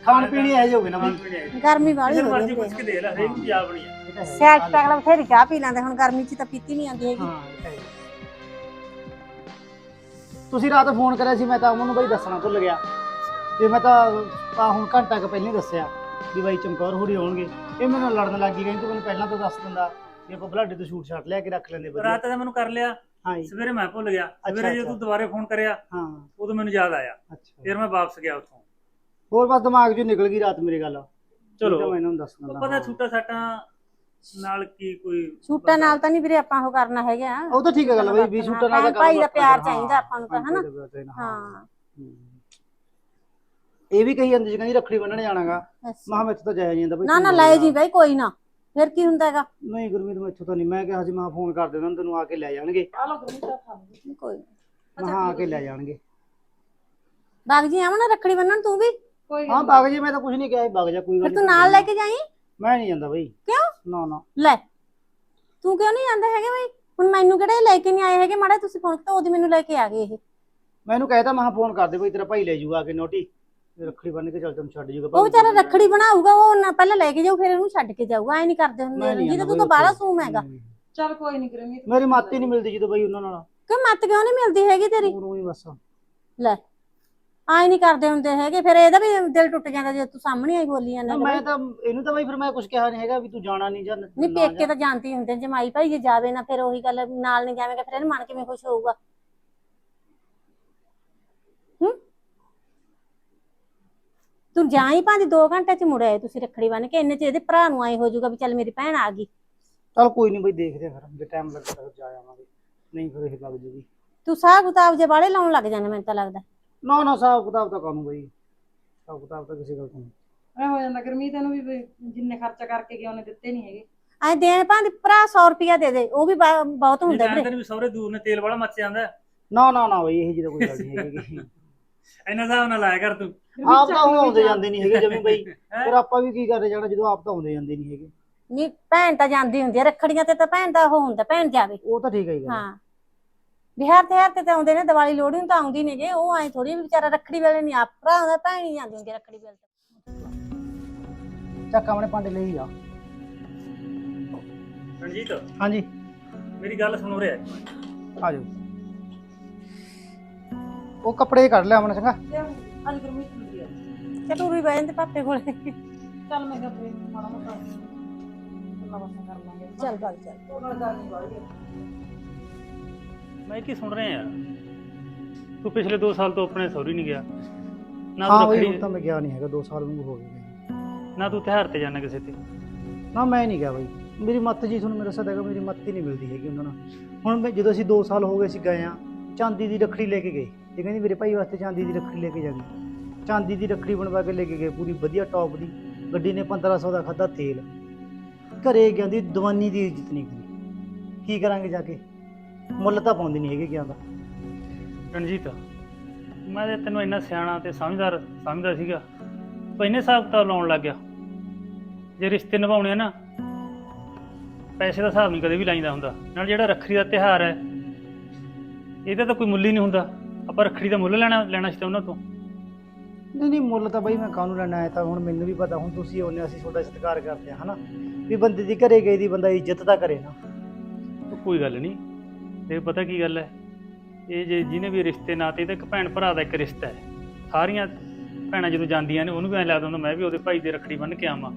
S2: ਖਾਣ ਪੀਣੀ ਇਹ ਹੋਵੇ ਨਾ
S3: ਪੀਣੇ ਆਏ।
S1: ਗਰਮੀ ਵਾਲੀ ਹੋ
S3: ਮਰਜ਼ੀ
S1: ਰਹੀ
S3: ਪੁੱਛ ਕੇ ਦੇ ਲੈ ਹਰੇਕ ਪੰਜਾਬ ਬਣੀ
S2: ਤਾਂ ਹੈ ਹੀ।
S1: ਸੈਟ ਤੱਕ ਲਾ ਬਥੇਰੀ ਚਾਹ ਪੀ ਲੈਂਦੇ ਹੁਣ ਗਰਮੀ 'ਚ ਤਾਂ ਪੀਤੀ ਨਹੀਂ ਆਉਂਦੀ ਹੈਗੀ।
S2: ਹਾਂ ਇਹ ਤਾਂ ਹੈ ਹੀ। ਤੁਸੀਂ ਰਾਤ ਫੋਨ ਕਰਿਆ ਸੀ ਮੈਂ ਤਾਂ ਉਹਨੂੰ ਬਈ ਦੱਸਣਾ ਭੁੱਲ ਗਿਆ। ਤੇ ਮੈਂ ਤਾਂ ਆ ਹੁਣ ਘੰਟਾ ਕੁ ਪਹਿਲਾਂ ਹੀ ਦੱਸਿਆ ਵੀ ਬਾਈ ਚਮਕੌਰ ਹੋਰੀ ਆਉਣਗੇ। ਇਹ ਮੈਨੂੰ ਲੜਨ ਲੱਗੀ ਕਹਿੰਦੀ ਤੂੰ ਮੈਨੂੰ ਪਹਿਲਾਂ ਤਾਂ ਦੱਸ ਦਿੰਦਾ। ਵੀ ਆਪਾਂ ਬਲਾਡੇ ਤੋਂ ਸ਼ੂਟ ਸ਼ਾਟ ਲਿਆ ਕੇ ਰੱਖ ਲੈਂਦੇ ਵਧੀਆ।
S3: ਰਾਤ ਤਾਂ ਮੈਨੂੰ ਕਰ ਲਿਆ
S2: ਹਾਂ ਜੀ,
S3: ਸਵੇਰੇ ਮੈਂ ਭੁੱਲ ਗਿਆ। ਸਵੇਰੇ
S2: ਅੱਛਾ।
S3: ਜਦੋਂ ਤੂੰ ਦੁਬਾਰੇ ਫੋਨ ਕਰਿਆ
S2: ਹਾਂ।
S3: ਉਦੋਂ ਮੈਨੂੰ ਯਾਦ ਆਇਆ।
S2: ਅੱਛਾ।
S3: ਫਿਰ ਮੈਂ ਵਾਪਸ ਗਿਆ ਉੱਥੋਂ।
S2: ਹੋਰ ਬਸ ਦਿਮਾਗ 'ਚੋਂ ਨਿਕਲ ਗਈ ਰਾਤ ਮੇਰੀ ਗੱਲ। ਤਾਂ
S3: ਚਲੋ
S2: ਮੈਂ ਇਹਨਾਂ ਨੂੰ ਦੱਸ ਦਿੰਦਾ
S3: ਪਤਾ। ਛੂਟਾ ਸਾਟਾਂ ਨਾਲ ਕੀ ਕੋਈ
S1: ਛੂਟਾਂ ਨਾਲ ਤਾਂ ਨਹੀਂ ਵੀਰੇ ਆਪਾਂ ਉਹ ਕਰਨਾ ਹੈਗਾ
S2: ਉਹ ਤਾਂ ਠੀਕ ਹੈ ਗੱਲ ਬਈ ਵੀ ਸ਼ੂਟਰ ਨਾਲ ਤਾਂ
S1: ਭੈਣ ਭਾਈ ਦਾ ਪਿਆਰ ਚਾਹੀਦਾ ਆਪਾਂ ਨੂੰ ਤਾਂ ਹਨਾ?
S2: ਦਾ
S1: ਹਾਂ।
S2: ਇਹ ਵੀ ਕਹੀ ਜਾਂਦੀ ਸੀ ਕਹਿੰਦੀ ਰੱਖੜੀ ਬੰਨਣ ਜਾਣਾਗਾ। ਮਹਾ ਮੈਥੋਂ ਤਾਂ ਜਾਇਆ ਨਹੀਂ ਜਾਂਦਾ ਬਈ
S1: ਨਾ ਨਾ
S2: ਲੈ
S1: ਲੈ
S2: ਜਾ।
S1: ਜੀ ਬਾਈ ਕੋਈ ਨਾ। ਫਿਰ ਕੀ ਹੁੰਦਾ ਹੈਗਾ?
S2: ਨਹੀਂ ਗੁਰਮੀਤ ਮੈਥੋਂ ਤਾਂ ਨਹੀਂ। ਮੈਂ ਕਿਹਾ ਸੀ ਮੈਂ ਫੋਨ ਕਰ ਦੇਣਾ ਤੈਨੂੰ ਆ ਕੇ ਲੈ ਜਾਣਗੇ।
S4: ਆ ਲੋ ਗੁਰੂ ਚਾਹ ਖਾ ਲਓ।
S1: ਕੋਈ
S2: ਮੈਂ ਕਿਹਾ ਆ ਕੇ ਲੈ ਜਾਣਗੇ।
S1: ਬਾਗ ਜੀ ਆਵਣਾ ਰੱਖੜੀ ਬੰਨਣ ਤੂੰ ਵੀ?
S4: ਕੋਈ
S2: ਹਾਂ ਬਾਗ ਜੀ ਮੈਂ ਤਾਂ ਕੁਝ ਨਹੀਂ ਕਿਹਾ ਸੀ ਬਾਗ ਜਾ ਕੋਈ ਗੱਲ
S1: ਫਿਰ ਤੂੰ
S2: ਨੀ,
S1: ਨਾਲ ਲੈ ਕੇ ਜਾਈਂ?
S2: ਮੈਂ ਨਹੀਂ ਜਾਂਦਾ ਬਈ।
S1: ਕਿਉਂ?
S2: ਨਾ ਨਾ।
S1: ਲੈ। ਤੂੰ ਕਿਉਂ ਨਹੀਂ ਜਾਂਦਾ ਹੈਗਾ ਬਈ? ਹੁਣ ਮੈਨੂੰ ਕਿਹੜੇ ਲੈ ਕੇ ਨਹੀਂ ਆਏ ਹੈਗੇ? ਮਾੜਾ ਤੁਸੀਂ ਫੋਨ ਕੀਤਾ ਉਹਦੀ ਮੈਨੂੰ ਲੈ ਕੇ ਆ ਗਏ ਇਹ।
S2: ਮੈਨੂੰ ਕਹਿਤਾ ਮੈਂ ਫੋਨ ਕਰ ਦੇ ਬਈ ਤੇਰਾ ਭਾਈ ਲੈ ਜਾਊਗਾ ਆ ਕੇ ਨੋਟੀ। ਤੇ ਰੱਖੜੀ ਬੰਨ ਕੇ ਚੱਲ ਤੈਨੂੰ ਛੱਡ ਜਾਊਗਾ
S1: ਉਹ ਵਿਚਾਰਾ ਰੱਖੜੀ ਬਣਾਊਗਾ ਉਹ ਨਾ ਪਹਿਲਾਂ ਲੈ ਕੇ ਜਾਊ ਫਿਰ ਇਹਨੂੰ ਛੱਡ ਕੇ ਜਾਊਗਾ ਐ ਨਹੀਂ ਕਰਦੇ ਹੁੰਦੇ
S2: ਜਾਂਦਾ
S1: ਤੂੰ ਤਾਂ ਬਾਹਲਾ। ਸੂਮ ਹੈਗਾ।
S4: ਚੱਲ ਕੋਈ ਨਹੀਂ ਕਰਮੀ
S2: ਮੇਰੀ ਮੱਤ ਹੀ ਨਹੀਂ ਮਿਲਦੀ ਜਦੋਂ ਬਈ ਉਹਨਾਂ ਨਾਲ।
S1: ਕਿ ਮੱਤ ਕਿਉਂ ਨਹੀਂ ਮਿਲਦੀ ਹੈਗੀ ਤੇਰੀ?
S2: ਉਹਨੂੰ ਹੀ ਬਸ।
S1: ਆਏ ਨਹੀਂ ਕਰਦੇ ਹੁੰਦੇ ਹੈਗੇ ਫਿਰ ਇਹਦਾ ਵੀ ਦਿਲ ਟੁੱਟ ਜਾਂਦਾ ਜੇ ਤੂੰ ਸਾਹਮਣੇ ਆਈ ਬੋਲੀ ਜਾਂਦਾ
S2: ਮੈਂ ਤਾਂ ਇਹਨੂੰ ਤਾਂ ਬਈ ਫਿਰ ਮੈਂ ਕੁਝ ਕਿਹਾ ਨਹੀਂ ਹੈਗਾ ਵੀ ਤੂੰ ਜਾਣਾ ਨਹੀਂ ਜਾਂ
S1: ਨਹੀਂ
S2: ਨਾ
S1: ਪੇਕੇ ਤਾਂ ਜਾਂਦੀ ਹੁੰਦੇ ਜਮਾਈ ਭਾਈ ਜੇ ਜਾਵੇ ਨਾ ਫਿਰ ਉਹੀ ਗੱਲ ਨਾਲ ਨਹੀਂ ਜਾਵੇਗਾ ਫਿਰ ਇਹਨੂੰ ਮਨ ਕਿਵੇਂ ਖੁਸ਼ ਹੋਊਗਾ ਹੂੰ ਤੂੰ ਜਾਈ ਭਾਂਦੀ 2 ਘੰਟੇ ਚ ਮੁੜ ਆਏ ਤੁਸੀਂ ਰੱਖੜੀ ਬੰਨ ਕੇ ਇੰਨੇ ਚ ਇਹਦੇ ਭਰਾ ਨੂੰ ਆਏ ਹੋ ਜਾਊਗਾ ਵੀ ਚੱਲ ਮੇਰੀ ਭੈਣ ਆ ਗਈ।
S2: ਚੱਲ ਕੋਈ ਨਹੀਂ ਬਈ ਦੇਖਦੇ ਆ ਫਿਰ ਜੇ ਟਾਈਮ ਲੱਗਦਾ ਫਿਰ ਜਾ ਆਵਾਂਗੇ। ਨਹੀਂ ਫਿਰ ਇਹ ਲੱਗ ਜੂਗੀ।
S1: ਤੂੰ ਸਾਹ ਕਿਤਾਬ ਜੇ ਬਾਲੇ ਲਾਉਣ ਲੱਗ ਜਾਣਾ ਮੈਨੂੰ ਤਾਂ ਲੱਗਦਾ।
S2: ਨਾ ਨਾ ਹਿਸਾਬ ਕਿਤਾਬ ਤਾਂ ਕਾਨੂੰ ਬਈ ਹਿਸਾਬ ਕਿਤਾਬ ਤਾਂ ਕਿਸੇ ਗੱਲ ਤੋਂ ਨਹੀਂ।
S4: ਐ ਹੋ ਜਾਂਦਾ ਗਰਮੀ ਤੈਨੂੰ ਵੀ ਜਿੰਨੇ ਖਰਚਾ ਕਰਕੇ ਗਿਆ ਉਹਨੇ ਦਿੱਤੇ ਨਹੀਂ ਹੈਗੇ।
S1: ਐ ਦੇਣ ਭਾਂਦੀ ਭਰਾ 100 ਰੁਪਿਆ ਦੇ ਦੇ ਉਹ ਵੀ ਬਾ- ਬਹੁਤ ਹੁੰਦਾ ਵੀਰੇ।
S3: ਜਾਣਦੇ ਵੀ ਸਹੁਰੇ ਦੂਰ ਨੇ ਤੇਲ ਵਾਲਾ ਮੱਚ ਜਾਂਦਾ। ਹੈ।
S2: ਨਾ ਨਾ ਨਾ ਬਈ ਇਹ ਜੀ ਤਾਂ ਕੋਈ ਗੱਲ ਨਹੀਂ ਹੈਗੀ।
S3: ਇੰਨਾ ਹਿਸਾਬ ਨਾਲ ਲਾਇਆ ਕਰ ਤੂੰ।
S2: ਆਪ ਤਾਂ ਹੁਣ ਆਉਂਦੇ ਜਾਂਦੇ ਨਹੀਂ ਹੈਗੇ ਜਮੀ ਬਈ। ਫਿਰ ਆਪਾਂ ਵੀ ਕੀ ਕਰਦੇ ਜਾਣਾ ਜਦੋਂ ਆਪ ਤਾਂ ਆਉਂਦੇ ਜਾਂਦੇ ਨਹੀਂ ਹੈਗੇ।
S1: ਨਹੀਂ ਭੈਣ ਤਾਂ ਜਾਂਦੀ ਹੁੰਦੀ ਆ ਰੱਖੜੀਆਂ ਤੇ ਤਾਂ ਭੈਣ ਦਾ ਉਹ ਹੁੰਦਾ ਭੈਣ ਜਾਵੇ।
S2: ਉਹ ਤਾਂ ਠੀਕ ਹੈ ਗੱਲ।
S1: ਹਾਂ। ਬਿਹਾਰ ਤੇ ਹਰ ਤੇ ਤਾਂ ਆਉਂਦੇ ਨੇ ਦੀਵਾਲੀ ਲੋਹੜੀ ਨੂੰ ਤਾਂ ਆਉਂਦੀ ਨੇਗੇ ਉਹ ਐ ਥੋੜੀ ਵੀ ਵਿਚਾਰਾ ਰੱਖੜੀ ਵੇਲੇ ਨਹੀਂ ਆਪ ਭਰਾ ਆਉਂਦਾ ਭੈਣ ਹੀ ਜਾਂਦੀ ਹੁੰਦੀ ਆ ਰੱਖੜੀ ਵੇਲੇ।
S2: ਚੱਕ ਆਪਣੇ ਭਾਂਡੇ ਲਈ ਆ।
S3: ਰਣਜੀਤ
S2: ਹਾਂਜੀ।
S3: ਮੇਰੀ ਗੱਲ ਸੁਣੋ ਰਿਹਾ
S2: ਆ ਜਾਓ। ਉਹ ਕੱਪੜੇ ਕੱਢ ਲਿਆ ਮਨ ਚੰਗਾ।
S4: ਅੱਜ ਗਰਮੀ ਹੁੰਦੀ ਆ?
S1: ਚਟੂਰੀ ਬਹਿ ਜਾਂਦੇ ਪਾਪੇ ਕੋਲੇ।
S4: ਚੱਲ ਮੈਂ ਫਿਰ ਮਾੜਾ ਮੋਟਾ ਗੱਲਾਂ ਬਾਤਾਂ ਕਰ ਲਾਂਗੇ।
S1: ਚੱਲ ਚੱਲ
S4: ਨਾਲ ਆ।
S3: ਮੈਂ ਕੀ ਸੁਣ ਰਿਹਾ ਯਾਰ? ਤੂੰ ਪਿਛਲੇ 2 ਸਾਲ ਤੋਂ ਆਪਣੇ ਸਹੁਰੀ ਨਹੀਂ ਗਿਆ। ਨਾ
S2: ਹਾਂ
S3: ਤੂੰ ਰੱਖੜੀ
S2: ਤਾਂ ਮੈਂ ਗਿਆ ਨਹੀਂ ਹੈਗਾ 2 ਸਾਲ ਨੂੰ ਹੋ ਗਏ।
S3: ਨਾ ਤੂੰ ਤਿਉਹਾਰ ਤੇ ਜਾਣਾ ਕਿਸੇ ਤੇ।
S2: ਨਾ ਮੈਂ ਨਹੀਂ ਗਿਆ ਬਈ। ਮੇਰੀ ਮੱਤ ਜੀ ਤੁਹਾਨੂੰ ਮੇਰਾ ਸਦਾ ਹੈਗਾ ਮੇਰੀ ਮੱਤ ਹੀ ਨਹੀਂ ਮਿਲਦੀ ਹੈਗੀ ਉਹਨਾਂ ਨਾਲ। ਹੁਣ ਜਦੋਂ ਅਸੀਂ 2 ਸਾਲ ਹੋ ਗਏ ਸੀ ਗਏ ਆ ਚਾਂਦੀ ਦੀ ਰੱਖੜੀ ਲੈ ਕੇ ਗਏ। ਇਹ ਕਹਿੰਦੀ ਮੇਰੇ ਭਾਈ ਵਾਸਤੇ ਚਾਂਦੀ ਦੀ ਰੱਖੜੀ ਲੈ ਕੇ ਜਾਣੀ ਚਾਂਦੀ ਦੀ ਰੱਖੜੀ ਬਣਵਾ ਕੇ ਲੈ ਕੇ ਗਏ ਪੂਰੀ ਵਧੀਆ ਟੌਪ ਦੀ। ਗੱਡੀ ਨੇ 1500 ਦਾ ਖਾਦਾ ਤੇਲ। ਘਰੇ ਗਿਆ ਦੀ ਦਵਾਨੀ ਦੀ ਇੱਜ਼ਤ ਨਹੀਂ ਕਰੀ ਕੀ ਕਰਾਂਗੇ ਜਾ ਕੇ? ਮੁੱਲ ਤਾਂ ਪਾਉਂਦੀ ਨਹੀਂ ਹੈਗੇ ਗਿਆ ਦਾ।
S3: ਰਣਜੀਤ ਮੈਂ ਤੇ ਤੈਨੂੰ ਇੰਨਾ ਸਿਆਣਾ ਤੇ ਸਮਝਦਾਰ ਸਮਝਦਾ ਸੀਗਾ ਪਹਿਨੇ ਹਿਸਾਬ ਕਿਤਾਬ ਲਾਉਣ ਲੱਗ ਗਿਆ। ਜੇ ਰਿਸ਼ਤੇ ਨਿਭਾਉਣੇ ਆ ਨਾ ਪੈਸੇ ਦਾ ਹਿਸਾਬ ਨਹੀਂ ਕਦੇ ਵੀ ਲਾਈਦਾ ਹੁੰਦਾ। ਨਾਲ ਜਿਹੜਾ ਰੱਖੜੀ ਦਾ ਤਿਉਹਾਰ ਹੈ ਇਹਦਾ ਤਾਂ ਕੋਈ ਮੁੱਲ ਹੀ ਨਹੀਂ ਹੁੰਦਾ। ਆਪਾਂ ਰੱਖੜੀ ਦਾ ਮੁੱਲ ਲੈਣਾ ਲੈਣਾ ਸੀ ਤਾਂ ਉਹਨਾਂ ਤੋਂ।
S2: ਨਹੀਂ ਨਹੀਂ ਮੁੱਲ ਤਾਂ ਬਈ ਮੈਂ ਕਾਹਨੂੰ ਲੈਣਾ ਹੈ ਤਾਂ ਹੁਣ ਮੈਨੂੰ ਵੀ ਪਤਾ ਹੁਣ ਤੁਸੀਂ ਉਹਨੇ ਅਸੀਂ ਤੁਹਾਡਾ ਸਤਿਕਾਰ ਕਰਦੇ ਹਾਂ ਹਨਾ? ਵੀ ਬੰਦੇ ਦੀ ਘਰੇ ਗਈ ਦੀ ਬੰਦਾ ਇੱਜ਼ਤ ਤਾਂ ਕਰੇ ਨਾ।
S3: ਉਹ ਕੋਈ ਗੱਲ ਨਹੀਂ। ਤੇ ਪਤਾ ਕੀ ਗੱਲ ਹੈ? ਇਹ ਜੇ ਜਿਹਨੇ ਵੀ ਰਿਸ਼ਤੇ ਨਾਤੇ ਤਾਂ ਇੱਕ ਭੈਣ ਭਰਾ ਦਾ ਇੱਕ ਰਿਸ਼ਤਾ ਹੈ। ਸਾਰੀਆਂ ਭੈਣਾਂ ਜਦੋਂ ਜਾਂਦੀਆਂ ਨੇ ਉਹਨੂੰ ਵੀ ਐਂ ਲੱਗਦਾ ਹੁੰਦਾ ਮੈਂ ਵੀ ਉਹਦੇ ਭਾਈ ਦੇ ਰੱਖੜੀ ਬੰਨ੍ਹ ਕੇ ਆਵਾਂ।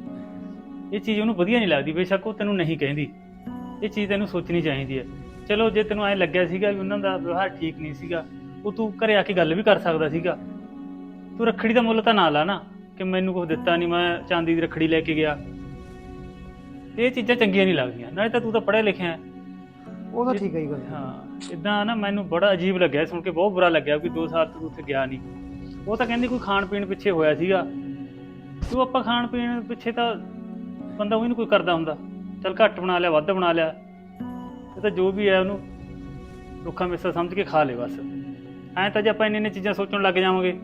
S3: ਇਹ ਚੀਜ਼ ਉਹਨੂੰ ਵਧੀਆ ਨਹੀਂ ਲੱਗਦੀ ਬੇਸ਼ੱਕ ਉਹ ਤੈਨੂੰ ਨਹੀਂ ਕਹਿੰਦੀ। ਇਹ ਚੀਜ਼ ਤੈਨੂੰ ਸੋਚਣੀ ਚਾਹੀਦੀ ਹੈ। ਚਲੋ ਜੇ ਤੈਨੂੰ ਐਂ ਲੱਗਿਆ ਸੀਗਾ ਵੀ ਉਹਨਾਂ ਦਾ ਵਿਵਹਾਰ ਠੀਕ ਨਹੀਂ ਸੀਗਾ ਉਹ ਤੂੰ ਘਰੇ ਆ ਕੇ ਗੱਲ ਵੀ ਕਰ ਸਕਦਾ ਸੀਗਾ। ਤੂੰ ਰੱਖੜੀ ਦਾ ਮੁੱਲ ਤਾਂ ਨਾ ਲਾ ਨਾ ਕਿ ਮੈਨੂੰ ਕੁਝ ਦਿੱਤਾ ਨਹੀਂ ਮੈਂ ਚਾਂਦੀ ਦੀ ਰੱਖੜੀ ਲੈ ਕੇ ਗਿਆ। ਇਹ ਚੀਜ਼ਾਂ ਚੰਗੀਆਂ ਨਹੀਂ ਲੱਗਦੀਆਂ ਨਾਲੇ ਤਾਂ ਤੂੰ ਤਾਂ ਪੜ੍ਹਿਆ ਲਿਖਿਆ ਹੈ।
S2: ਉਹ ਤਾਂ ਠੀਕ ਹੈ ਜੀ ਗੱਲ।
S3: ਹਾਂ ਇਦਾਂ ਨਾ ਮੈਨੂੰ ਬੜਾ ਅਜੀਬ ਲੱਗਿਆ ਸੁਣ ਕੇ ਬਹੁਤ ਬੁਰਾ ਲੱਗਿਆ ਕਿ 2 ਸਾਲ ਤੂੰ ਉੱਥੇ ਗਿਆ ਨਹੀਂ। ਉਹ ਤਾਂ ਕਹਿੰਦੀ ਕੋਈ ਖਾਣ ਪੀਣ ਪਿੱਛੇ ਹੋਇਆ ਸੀਗਾ। ਤੂੰ ਆਪਾਂ ਖਾਣ ਪੀਣ ਪਿੱਛੇ ਤਾਂ ਬੰਦਾ ਉਹੀ ਨਹੀਂ ਕੋਈ ਕਰਦਾ ਹੁੰਦਾ। ਚਲ ਘੱਟ ਬਣਾ ਲਿਆ ਵੱਧ ਬਣਾ ਲਿਆ। ਇਹ ਤਾਂ ਜੋ ਵੀ ਹੈ ਉਹਨੂੰ ਰੁੱਖਾ ਮਿੱਸਾ ਸਮਝ ਕੇ ਖਾ ਲੇ ਬਸ। ਐਂ ਤਾਂ ਜੇ ਆਪਾਂ ਇੰਨੇ ਚੀਜ਼ਾਂ ਸੋਚਣ ਲੱਗ ਜਾਵਾਂਗੇ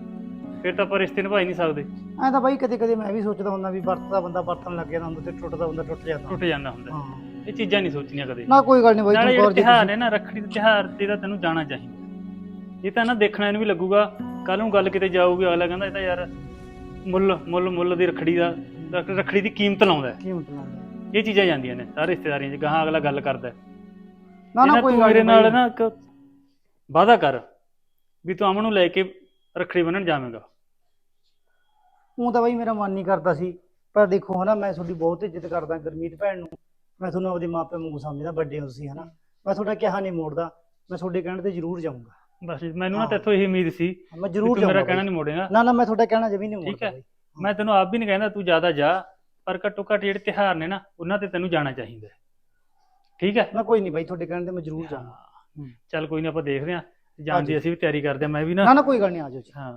S3: ਫਿਰ ਤਾਂ ਆਪਾਂ ਰਿਸ਼ਤੇ ਨਿਭਾ ਹੀ ਨਹੀਂ ਸਕਦੇ।
S2: ਐਂ ਤਾਂ ਬਾਈ ਕਦੇ ਕਦੇ ਮੈਂ ਵੀ ਸੋਚਦਾ ਹੁੰਦਾ ਵੀ ਵਰਤਦਾ ਬੰਦਾ ਵਰਤਣ ਲੱਗ ਜਾਂਦਾ ਹੁੰਦਾ ਤੇ ਟੁੱਟਦਾ ਬੰਦਾ ਟੁੱਟ ਜਾਂਦਾ।
S3: ਟੁੱਟ ਜਾਂਦਾ ਹੁੰਦਾ।
S2: ਹਾਂ।
S3: ਇਹ ਚੀਜ਼ਾਂ ਨਹੀਂ ਸੋਚਣੀਆਂ ਕਦੇ।
S2: ਨਾ ਕੋਈ ਗੱਲ ਨਹੀਂ ਬਾਈ
S3: ਨਾਲੇ
S2: ਚਮਕੌਰ
S3: ਜਿਹੜੇ
S2: ਜੀ
S3: ਤਿਉਹਾਰ
S2: ਤੁਸੀਂ-
S3: ਨੇ ਰੱਖੜੀ ਦੇ ਤਿਉਹਾਰ ਤੇ ਤਾਂ ਤੈਨੂੰ ਜਾਣਾ ਚਾਹੀਦਾ। ਇਹ ਤਾਂ ਨਾ ਦੇਖਣਾ ਇਹਨੂੰ ਵੀ ਲੱਗੂਗਾ ਕੱਲ ਨੂੰ ਗੱਲ ਕਿਤੇ ਜਾਊਗੀ ਅਗਲਾ ਕਹਿੰਦਾ ਇਹ ਤਾਂ ਯਾਰ ਮੁੱਲ ਮੁੱਲ ਮੁੱਲ ਦੀ ਰੱਖੜੀ ਦਾ ਰੱਖ- ਰੱਖੜੀ ਦੀ ਕੀਮਤ ਲਾਉਂਦਾ ਹੈ।
S2: ਕੀਮਤ ਲਾਉਂਦਾ
S3: ਇਹ ਚੀਜ਼ਾਂ ਜਾਂਦੀਆਂ ਨੇ ਸਾਰੇ ਰਿਸ਼ਤੇਦਾਰੀਆਂ 'ਚ ਗਾਹਾਂ ਅਗਲਾ ਗੱਲ ਕਰਦਾ ਹੈ।
S2: ਨਾ ਨਾ
S3: ਇਹਨਾਂ
S2: ਕੋਈ
S3: ਤੂੰ
S2: ਗੱਲ
S3: ਮੇਰੇ
S2: ਨਹੀਂ
S3: ਨਾਲ ਨਾ ਇੱਕ ਵਾਅਦਾ ਕਰ। ਵੀ ਤੂੰ ਅਮਨ ਨੂੰ ਲੈ ਕੇ ਰੱਖੜੀ ਬੰਨਣ ਜਾਵੇਂਗਾ।
S2: ਉਹ ਤਾਂ ਬਾਈ ਮੇਰਾ ਮਨ ਨਹੀਂ ਕਰਦਾ ਸੀ। ਪਰ ਦੇਖੋ ਹਨਾ ਮੈਂ ਤੁਹਾਡੀ ਬਹੁਤ ਇੱਜ਼ਤ ਕਰਦਾ ਗੁਰਮੀਤ ਭੈਣ ਨੂੰ। ਮੈਂ ਤੁਹਾਨੂੰ ਆਪਦੇ ਮਾਪੇ ਵਾਂਗੂ ਸਮਝਦਾ ਵੱਡੇ ਹੋ ਤੁਸੀਂ ਹਨਾ। ਮੈਂ ਤੁਹਾਡਾ ਕਿਹਾ ਨਹੀਂ ਮੋੜਦਾ। ਮੈਂ ਤੁਹਾਡੇ ਕਹਿਣ ਤੇ ਜ਼ਰੂਰ ਜਾਊਂਗਾ।
S3: ਬਸ ਮੈਨੂੰ ਨਾ
S2: ਹਾਂ।
S3: ਤੇਥੋਂ ਇਹੀ ਉਮੀਦ ਸੀ
S2: ਮੈਂ ਜ਼ਰੂਰ
S3: ਤੂੰ ਮੇਰਾ
S2: ਜਾਊਂਗਾ
S3: ਕਹਿਣਾ। ਨਹੀਂ ਮੋੜੇਗਾ।
S2: ਨਾ ਨਾ ਮੈਂ ਤੁਹਾਡਾ ਕਹਿਣਾ ਜਮੀ ਨਹੀਂ
S3: ਠੀਕ
S2: ਮੋੜਦਾ
S3: ਹੈ।
S2: ਬਾਈ।
S3: ਮੈਂ ਤੈਨੂੰ ਆਪ ਵੀ ਨਹੀਂ ਕਹਿੰਦਾ ਤੂੰ ਜ਼ਿਆਦਾ ਜਾ। ਪਰ ਘੱਟੋ ਘੱਟ ਜਿਹੜੇ ਤਿਉਹਾਰ ਨੇ ਨਾ ਉਹਨਾਂ ਤੇ ਤੈਨੂੰ ਜਾਣਾ ਚਾਹੀਦਾ। ਹੈ। ਠੀਕ ਹੈ?
S2: ਨਾ ਕੋਈ ਨਹੀਂ ਬਾਈ ਤੁਹਾਡੇ ਕਹਿਣ ਤੇ ਮੈਂ ਜ਼ਰੂਰ ਜਾਊਂਗਾ।
S3: ਹਾਂ। ਚੱਲ ਕੋਈ ਨਹੀਂ ਆਪਾਂ ਦੇਖਦੇ ਆਂ ਜਾਣ ਦੀ। ਅਸੀਂ ਵੀ ਤਿਆਰੀ ਕਰਦੇ ਆਂ ਮੈਂ ਵੀ
S2: ਨਾ।
S3: ਨਾ
S2: ਨਾ ਕੋਈ ਗੱਲ ਨਹੀਂ ਆ ਜਾਓ ਜੀ।
S3: ਹਾਂ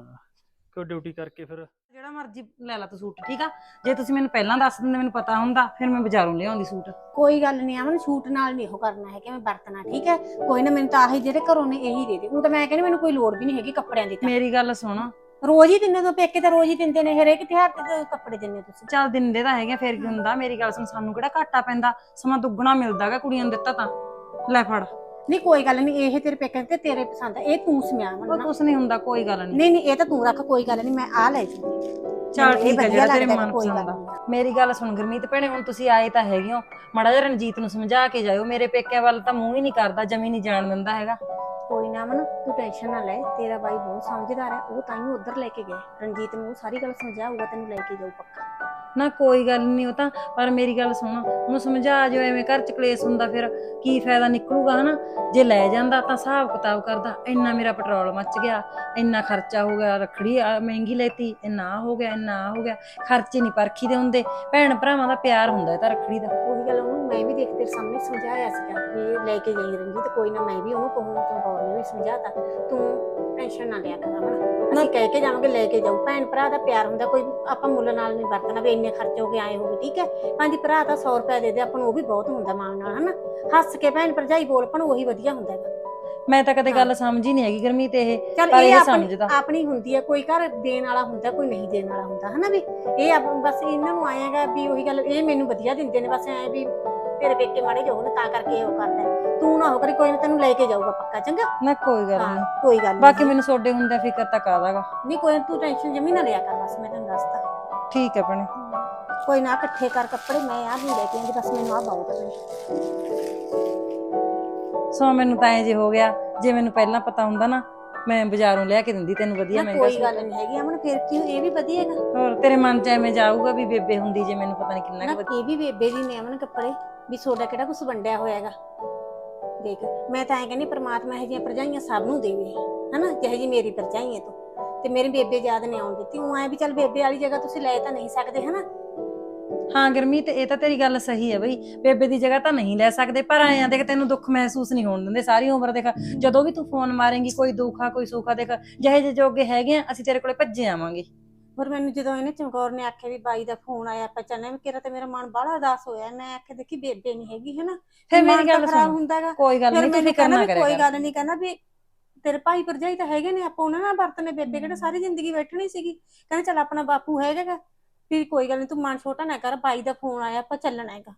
S3: ਕੋਈ ਡਿਊਟੀ ਕਰਕੇ ਫਿਰ।
S4: ਜਿਹੜਾ ਮਰਜ਼ੀ ਲੈ ਲਾ ਤੂੰ ਸੂਟ ਠੀਕ ਆ? ਜੇ ਤੁਸੀਂ ਮੈਨੂੰ ਪਹਿਲਾਂ ਦੱਸ ਦਿੰਦੇ ਮੈਨੂੰ ਪਤਾ ਹੁੰਦਾ ਫਿਰ ਮੈਂ ਬਾਜ਼ਾਰੋਂ ਲਿਆਉਂਦੀ ਸੂਟ।
S1: ਕੋਈ ਗੱਲ ਨਹੀਂ ਅਮਨ ਛੂਟ ਨਾਲ ਨਹੀਂ ਉਹ ਕਰਨਾ ਹੈ ਕਿ ਮੈਂ ਵਰਤਣਾ ਠੀਕ ਹੈ? ਕੋਈ ਨਾ ਮੈਨੂੰ ਤਾਂ ਆਹੀ ਜਿਹੜੇ ਘਰੋਂ ਨੇ ਇਹੀ ਦੇ ਦੇ। ਉਹ ਤਾਂ ਮੈਂ ਕਹਿੰਦੀ ਮੈਨੂੰ ਕੋਈ ਲੋੜ ਵੀ ਨਹੀਂ ਹੈਗੀ ਕੱਪੜਿਆਂ ਦੀ ਤਾਂ।
S4: ਮੇਰੀ ਗੱਲ ਸੁਣ।
S1: ਰੋਜ਼ ਹੀ ਦਿੰਦੇ ਤੋਂ ਪੇਕੇ ਤਾਂ ਰੋਜ਼ ਹੀ ਦਿੰਦੇ ਨੇ ਹਰੇਕ ਤਿਉਹਾਰ ਤੇ ਤਾਂ ਕੱਪੜੇ ਦਿੰਦੇ ਤੁਸੀਂ।
S4: ਚੱਲ ਦਿੰਦੇ ਤਾਂ ਹੈਗੇ ਫਿਰ ਕੀ ਹੁੰਦਾ? ਮੇਰੀ ਗੱਲ ਸੁਣ ਸਾਨੂੰ ਕਿਹੜਾ ਘਾਟਾ ਪੈਂਦਾ? ਸਮਾਂ ਦੁੱਗਣਾ ਮਿਲਦਾਗਾ ਕੁੜੀਆਂ ਨੂੰ ਦਿੱਤਾ ਤਾਂ। ਲੈ ਫੜ।
S1: ਨਹੀਂ ਕੋਈ ਗੱਲ ਨਹੀਂ ਇਹ ਤੇਰੇ ਪੇਕੇ ਤੇ ਤੇਰੇ ਪਸੰਦ ਆ ਇਹ ਤੂੰ ਸਮਿਆ
S4: ਉਹ ਕੁਛ ਨਹੀਂ ਹੁੰਦਾ ਕੋਈ ਗੱਲ ਨਹੀਂ
S1: ਨਹੀਂ ਨਹੀਂ ਇਹ ਤਾਂ ਤੂੰ ਰੱਖ ਕੋਈ ਗੱਲ ਨਹੀਂ ਮੈਂ ਆ ਲੈ ਜੂਗੀ।
S4: ਚੱਲ
S1: ਮੈਨੂੰ ਇਹ
S4: ਠੀਕ ਹੈ
S1: ਵਧੀਆ
S4: ਜਿਹੜਾ ਤੇਰੇ
S1: ਲੱਗਦਾ,
S4: ਮਨ
S1: ਕੋਈ ਗੱਲ
S4: ਪਸੰਦ ਆ।
S1: ਨਹੀਂ।
S4: ਮੇਰੀ ਗੱਲ ਸੁਣ ਗੁਰਮੀਤ ਭੈਣੇ ਹੁਣ ਤੁਸੀਂ ਆਏ ਤਾਂ ਹੈਗੇ ਹੋ। ਮਾੜਾ ਜਿਹਾ ਰਣਜੀਤ ਨੂੰ ਸਮਝਾ ਕੇ ਜਾਇਓ ਮੇਰੇ ਪੇਕਿਆਂ ਵੱਲ ਤਾਂ ਮੂੰਹ ਹੀ ਨਹੀਂ ਕਰਦਾ ਜਮੀ ਨਹੀਂ ਜਾਣ ਦਿੰਦਾ ਹੈਗਾ।
S1: ਕੋਈ ਨਾ ਮਨ ਤੂੰ ਟੈਨਸ਼ਨ ਨਾ ਲੈ ਤੇਰਾ ਬਾਈ ਬਹੁਤ ਸਮਝਦਾਰ ਹੈ ਉਹ ਤਾਂ ਹੀ ਉਧਰ ਲੈ ਕੇ ਗਏ ਰਣਜੀਤ ਨੂੰ ਉਹ ਸਾਰੀ ਗੱਲ ਸਮਝਾਊਗਾ ਤੈਨੂੰ ਲੈ ਕੇ ਜਾਊ ਪੱਕਾ।
S4: ਨਾ ਕੋਈ ਗੱਲ ਨਹੀਂ ਉਹ ਤਾਂ, ਪਰ ਮੇਰੀ ਗੱਲ ਸੁਣ, ਉਹਨੂੰ ਸਮਝਾ ਜੋ ਐਵੇਂ ਘਰ ਚ ਕਲੇਸ਼ ਹੁੰਦਾ ਫਿਰ ਕੀ ਫਾਇਦਾ ਨਿਕਲੂਗਾ, ਹਨਾ? ਜੇ ਲੈ ਜਾਂਦਾ ਤਾਂ ਹਿਸਾਬ ਕਿਤਾਬ ਕਰਦਾ, ਇੰਨਾ ਮੇਰਾ ਪੈਟਰੋਲ ਮੱਚ ਗਿਆ, ਇੰਨਾ ਖਰਚਾ ਹੋ ਗਿਆ, ਰੱਖੜੀ ਆ ਮਹਿੰਗੀ ਲੈਤੀ, ਇੰਨਾ ਹੋ ਗਿਆ, ਇੰਨਾ ਹੋ ਗਿਆ, ਖਰਚੇ ਨਹੀਂ ਪਰਖੀ ਦੇ ਹੁੰਦੇ। ਭੈਣ ਭਰਾਵਾਂ ਦਾ ਪਿਆਰ ਹੁੰਦਾ ਇਹ ਤਾਂ ਰੱਖੜੀ ਦਾ।
S1: ਉਹੀ ਗੱਲ ਉਹਨੂੰ ਮੈਂ ਵੀ ਦੇਖ, ਤੇਰੇ ਸਾਹਮਣੇ ਸਮਝਾਇਆ ਸੀਗਾ ਵੀ ਲੈ ਕੇ ਗਈ ਰਣਜੀਤ, ਕੋਈ ਨਾ ਮੈਂ ਵੀ ਉਹਨੂੰ ਕਹੂੰ ਚੰਗੌਰ ਨੇ ਵੀ ਸਮਝਾਤਾ ਤੂੰ। ਟੈਨਸ਼ਨ ਨਾ ਲਿਆ ਕਰ ਅਮਨ ਅਸੀਂ ਕਹਿ ਕੇ ਜਾਵਾਂਗੇ ਲੈ ਕੇ ਜਾਊ ਭੈਣ ਭਰਾ ਦਾ ਪਿਆਰ ਹੁੰਦਾ ਕੋਈ ਆਪਾਂ ਮੁੱਲ ਨਾਲ ਨਹੀਂ ਵਰਤਣਾ ਵੀ ਇੰਨੇ ਖਰਚ ਹੋ ਕੇ ਆਏ ਹੋਗੇ ਠੀਕ ਹੈ? ਪੰਜ ਭਰਾ ਤਾਂ 100 ਰੁਪਏ ਦੇ ਦੇ ਆਪਾਂ ਨੂੰ ਉਹ ਵੀ ਬਹੁਤ ਹੁੰਦਾ ਮਾਣ ਨਾਲ ਹਨਾ? ਹੱਸ ਕੇ ਭੈਣ ਭਰਜਾਈ ਬੋਲ ਪਣ ਉਹੀ ਵਧੀਆ ਹੁੰਦਾ ਹੈਗਾ।
S4: ਮੈਂ ਤਾਂ ਕਦੇ ਗੱਲ ਸਮਝ ਹੀ ਨਹੀਂ ਹੈਗੀ ਗੁਰਮੀਤ ਇਹ
S1: ਚੱਲ
S4: ਪਰ
S1: ਇਹ
S4: ਇਹ
S1: ਆਪਣੀ
S4: ਸਮਝਦਾ।
S1: ਆਪਣੀ ਹੁੰਦੀ ਹੈ ਕੋਈ ਘਰ ਦੇਣ ਵਾਲਾ ਹੁੰਦਾ ਕੋਈ ਨਹੀਂ ਦੇਣ ਵਾਲਾ ਹੁੰਦਾ ਹਨਾ ਵੀ? ਇਹ ਆਪ ਬਸ ਇਹਨਾਂ ਨੂੰ ਆਏਗਾ ਵੀ ਉਹੀ ਗੱਲ ਇਹ ਮੈਨੂੰ ਵਧੀਆ ਦਿੰਦੇ ਨੇ ਬਸ ਐ ਵੀ ਤੇਰੇ ਪੇਕੇ ਮਾੜੇ ਜੋ ਨੇ ਤਾਂ ਕਰਕੇ ਉਹ ਕਰਦਾ। ਤੂੰ ਨਾ ਹੋ ਕਰੀ ਕੋਈ ਨਾ ਤੈਨੂੰ ਲੈ ਕੇ ਜਾਊਗਾ ਪੱਕਾ ਚੰਗਾ?
S4: ਨਾ ਕੋਈ ਗੱਲ ਨਹੀਂ।
S1: ਕੋਈ ਗੱਲ ਨਹੀਂ।
S4: ਬਾਕੀ ਮੈਨੂੰ ਤੁਹਾਡੇ ਹੁੰਦੇ ਫਿਕਰ ਤਾਂ ਕਾਦਾਗਾ
S1: ਨਹੀਂ ਕੋਈ ਨੀ, ਤੂੰ ਟੈਨਸ਼ਨ ਜਮੀ ਨਾ ਲਿਆ ਕਰ ਬਸ ਮੈਂ ਤੈਨੂੰ ਦੱਸਦਾ
S4: ਠੀਕ ਹੈ ਭੈਣੇ।
S1: ਕੋਈ ਨਾ ਇਕੱਠੇ ਕਰ ਕੱਪੜੇ ਮੈਂ ਆਹ ਵੀ ਲੈ ਕੇ ਆਂਦੀ ਬਸ ਮੈਨੂੰ ਆ ਬਹੁਤ ਹੈ
S4: ਸੋ ਮੈਨੂੰ ਤਾਂ ਐ ਜੇ ਹੋ ਗਿਆ ਜੇ ਮੈਨੂੰ ਪਹਿਲਾਂ ਪਤਾ ਹੁੰਦਾ ਨਾ ਮੈਂ ਬਾਜ਼ਾਰੋਂ ਲਿਆ ਕੇ ਦਿੰਦੀ ਤੈਨੂੰ ਵਧੀਆ
S1: ਨਾ
S4: ਮਹਿੰਗਾ
S1: ਕੋਈ। ਗੱਲ ਨਹੀਂ ਹੈਗੀ ਅਮਨ ਫਿਰ ਕਿਉਂ? ਇਹ ਵੀ ਵਧੀਆ ਹੈਗਾ।
S4: ਹੋਰ ਤੇਰੇ ਮਨ ਚ ਐਵੇਂ ਜਾਊਗਾ ਵੀ ਬੇਬੇ ਹੁੰਦੀ ਜੇ ਮੈਨੂੰ ਪਤਾ ਨਹੀਂ ਕਿੰਨਾ
S1: ਨਾ
S4: ਕੁ
S1: ਇਹ ਵੀ ਬੇਬੇ ਦੀ ਨੇ ਅਮਨ ਕੱਪੜੇ। ਵੀ ਸੋਡਾ ਕਿਹੜਾ ਕੁਛ ਵੰਡਿਆ ਹੋਇਆ ਦੇਖ, ਮੈਂ ਤਾਂ ਐ ਕਹਿੰਦੀ ਪ੍ਰਮਾਤਮਾ ਇਹ ਜਿਹੀਆਂ ਭਰਜਾਈਆਂ ਸਭ ਨੂੰ ਦੇਵੇ, ਹਨਾ? ਜਿਹੇ ਜੀ ਮੇਰੀ ਭਰਜਾਈ ਹੈ ਤੂੰ। ਤੇ ਮੇਰੀ ਬੇਬੇ ਯਾਦ ਨਹੀਂ ਆਉਣ ਦਿੱਤੀ। ਉਹ ਐ ਵੀ ਚੱਲ ਬੇਬੇ ਵਾਲੀ ਜਗ੍ਹਾ ਤੁਸੀਂ ਲੈ ਤਾਂ ਨਹੀਂ ਸਕਦੇ, ਹਨਾ?
S4: ਹਾਂ, ਗੁਰਮੀਤ, ਇਹ ਤਾਂ ਤੇਰੀ ਗੱਲ ਸਹੀ ਹੈ ਬਈ। ਬੇਬੇ ਦੀ ਜਗ੍ਹਾ ਤਾਂ ਨਹੀਂ ਲੈ ਸਕਦੇ, ਪਰ ਆਏ ਆ ਦੇਖ, ਤੈਨੂੰ ਦੁੱਖ ਮਹਿਸੂਸ ਨਹੀਂ ਹੋਣ ਦਿੰਦੇ। ਸਾਰੀ ਉਮਰ ਦੇਖ, ਜਦੋਂ ਵੀ ਤੂੰ ਫੋਨ ਮਾਰੇਂਗੀ, ਕੋਈ ਦੁੱਖ ਆ, ਕੋਈ ਸੁੱਖ ਦੇਖ, ਜਿਹੇ ਜਿਹੇ ਜੋਗੇ ਹੈਗੇ ਆ, ਅਸੀਂ ਤੇਰੇ ਕੋਲੇ ਭੱਜੇ ਆਵਾਂਗੇ।
S1: ਪਰ ਮੈਨੂੰ ਜਦੋਂ ਇਹਨੇ ਚਮਕੌਰ ਨੇ ਆਖਿਆ ਵੀ ਬਾਈ ਦਾ ਫੋਨ ਆਇਆ ਆਪਾਂ ਚੱਲਣਾ ਮੈਂ ਕਿਹਾ ਤੇ ਮੇਰਾ ਮਨ ਬੜਾ ਉਦਾਸ ਹੋਇਆ ਮੈਂ ਆਖਿਆ ਦੇਖੀ ਬੇਬੇ ਨਹੀਂ ਹੈਗੀ ਹਨਾ?
S4: ਫਿਰ ਮੇਰੀ ਗੱਲ
S1: ਖਰਾਬ ਹੁੰਦਾਗਾ।
S4: ਕੋਈ ਗੱਲ
S1: ਫਿਰ
S4: ਨਹੀਂ ਤੂੰ
S1: ਮੈਨੂੰ
S4: ਫਿਕਰ
S1: ਕਹਿੰਦਾ
S4: ਨਾ
S1: ਵੀ
S4: ਕਰਿਆ
S1: ਕੋਈ
S4: ਕਰ।
S1: ਗੱਲ ਨਹੀਂ ਕਹਿੰਦਾ ਵੀ ਤੇਰੇ ਭਾਈ ਭਰਜਾਈ ਤਾਂ ਹੈਗੇ ਨੇ ਆਪਾਂ ਉਹਨਾਂ ਨਾਲ ਵਰਤਨੇ ਬੇਬੇ ਕਿਹੜਾ ਸਾਰੀ ਜ਼ਿੰਦਗੀ ਬੈਠਣੀ ਸੀਗੀ। ਕਹਿੰਦਾ ਚੱਲ ਆਪਣਾ ਬਾਪੂ ਹੈਗਾ ਵੀ ਕੋਈ ਗੱਲ ਨਹੀਂ ਤੂੰ ਮਨ ਛੋਟਾ ਨਾ ਕਰ ਬਾਈ ਦਾ ਫੋਨ ਆਇਆ ਆਪਾਂ ਚੱਲਣਾ ਹੈਗਾ।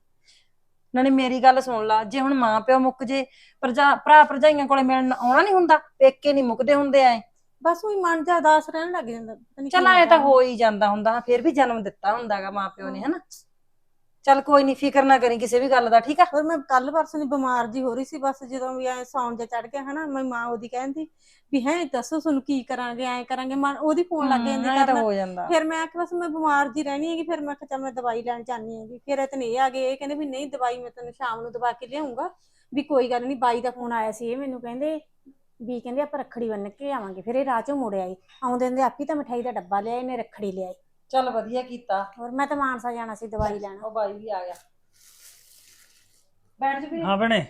S4: ਨਾਲੇ ਮੇਰੀ ਗੱਲ ਸੁਣ ਲਾ ਜੇ ਹੁਣ ਮਾਂ ਪਿਓ ਮੁੱਕ ਜੇ ਭਰਾ ਭਰਜਾਈਆਂ ਕੋਲੇ ਮਿਲਣ ਆਉਣਾ ਨਹੀਂ ਹੁੰਦਾ ਪੇਕੇ ਨਹੀਂ ਮੁੱਕਦੇ ਹੁੰਦੇ ਐ।
S1: ਬਸ ਉਹੀ ਮਨ ਜਾ ਉਦਾਸ ਰਹਿਣ ਲੱਗ ਜਾਂਦਾ ਪਤਾ
S4: ਚੱਲ ਐ ਤਾਂ। ਹੋ ਹੀ ਜਾਂਦਾ ਹੁੰਦਾ ਫਿਰ ਵੀ ਜਨਮ ਦਿੱਤਾ ਹੁੰਦਾਗਾ ਮਾਂ ਪਿਓ ਨੇ ਹਨਾ? ਚੱਲ ਕੋਈ ਨਹੀਂ ਫਿਕਰ ਨਾ ਕਰੀ ਕਿਸੇ ਵੀ ਗੱਲ ਦਾ ਠੀਕ ਆ?
S1: ਪਰ ਮੈਂ ਕੱਲ ਪਰਸੋਂ ਦੀ ਬਿਮਾਰ ਜੀ ਹੋ ਰਹੀ ਸੀ ਬਸ ਜਦੋਂ ਵੀ ਐ ਸੌਣ ਜਾ ਚੜ ਗਿਆ ਹਨਾ ਮੈਂ ਮਾਂ ਉਹਦੀ ਕਹਿੰਦੀ ਵੀ ਹੈ ਦੱਸੋ ਤੁਹਾਨੂੰ ਕੀ ਕਰਾਂਗੇ ਐ ਕਰਾਂਗੇ ਮਨ ਉਹਦੀ ਫੋਨ ਲੱਗ ਜਾਂਦੀ
S4: ਐਂ ਤਾਂ
S1: ਕਰਨ
S4: ਹੋ ਜਾਂਦਾ।
S1: ਫਿਰ ਮੈਂ ਆਖਿਆ ਬਸ ਮੈਂ ਬਿਮਾਰ ਜੀ ਰਹਿਣੀ ਹੈਗੀ ਫਿਰ ਮੈਂ ਕਿਹਾ ਚੱਲ ਮੈਂ ਦਵਾਈ ਲੈਣ ਚਾਹਨੀ ਹੈਗੀ। ਫਿਰ ਇਹ ਤੇ ਇਹ ਆ ਗਏ ਇਹ ਕਹਿੰਦੇ ਵੀ ਨਹੀਂ ਦਵਾਈ ਮੈਂ ਤੈਨੂੰ ਸ਼ਾਮ ਨੂੰ ਦਵਾ ਕੇ ਲਿਆਉਂਗਾ ਵੀ ਕੋਈ ਗੱਲ ਨਹੀਂ ਬਾਈ ਦਾ ਫੋਨ ਆਇਆ ਸੀ ਇਹ ਮੈਨੂੰ ਕਹਿੰਦੇ ਵੀ ਕਹਿੰਦੇ ਆਪਾਂ ਰੱਖੜੀ ਬੰਨ ਕੇ ਆਵਾਂਗੇ ਫਿਰ ਇਹ ਰਾਹ ਚੋਂ ਮੁੜ ਆਏ। ਆਉਂਦੇ ਹੁੰਦੇ ਆਪੀ ਤਾਂ ਮਠਾਈ ਦਾ ਡੱਬਾ ਲਿਆਏ ਨੇ ਰੱਖੜੀ ਲਿਆਏ
S4: ਚੱਲ ਵਧੀਆ ਕੀਤਾ।
S1: ਹੋਰ ਮੈਂ ਤਾਂ ਮਾਨਸਾ ਜਾਣਾ ਸੀ ਦਵਾਈ ਲੈਣ।
S4: ਉਹ ਬਾਈ ਵੀ ਆ ਗਿਆ। ਬੈਠ ਜਾ ਵੀਰੇ।
S3: ਹਾਂ ਭੈਣੇ।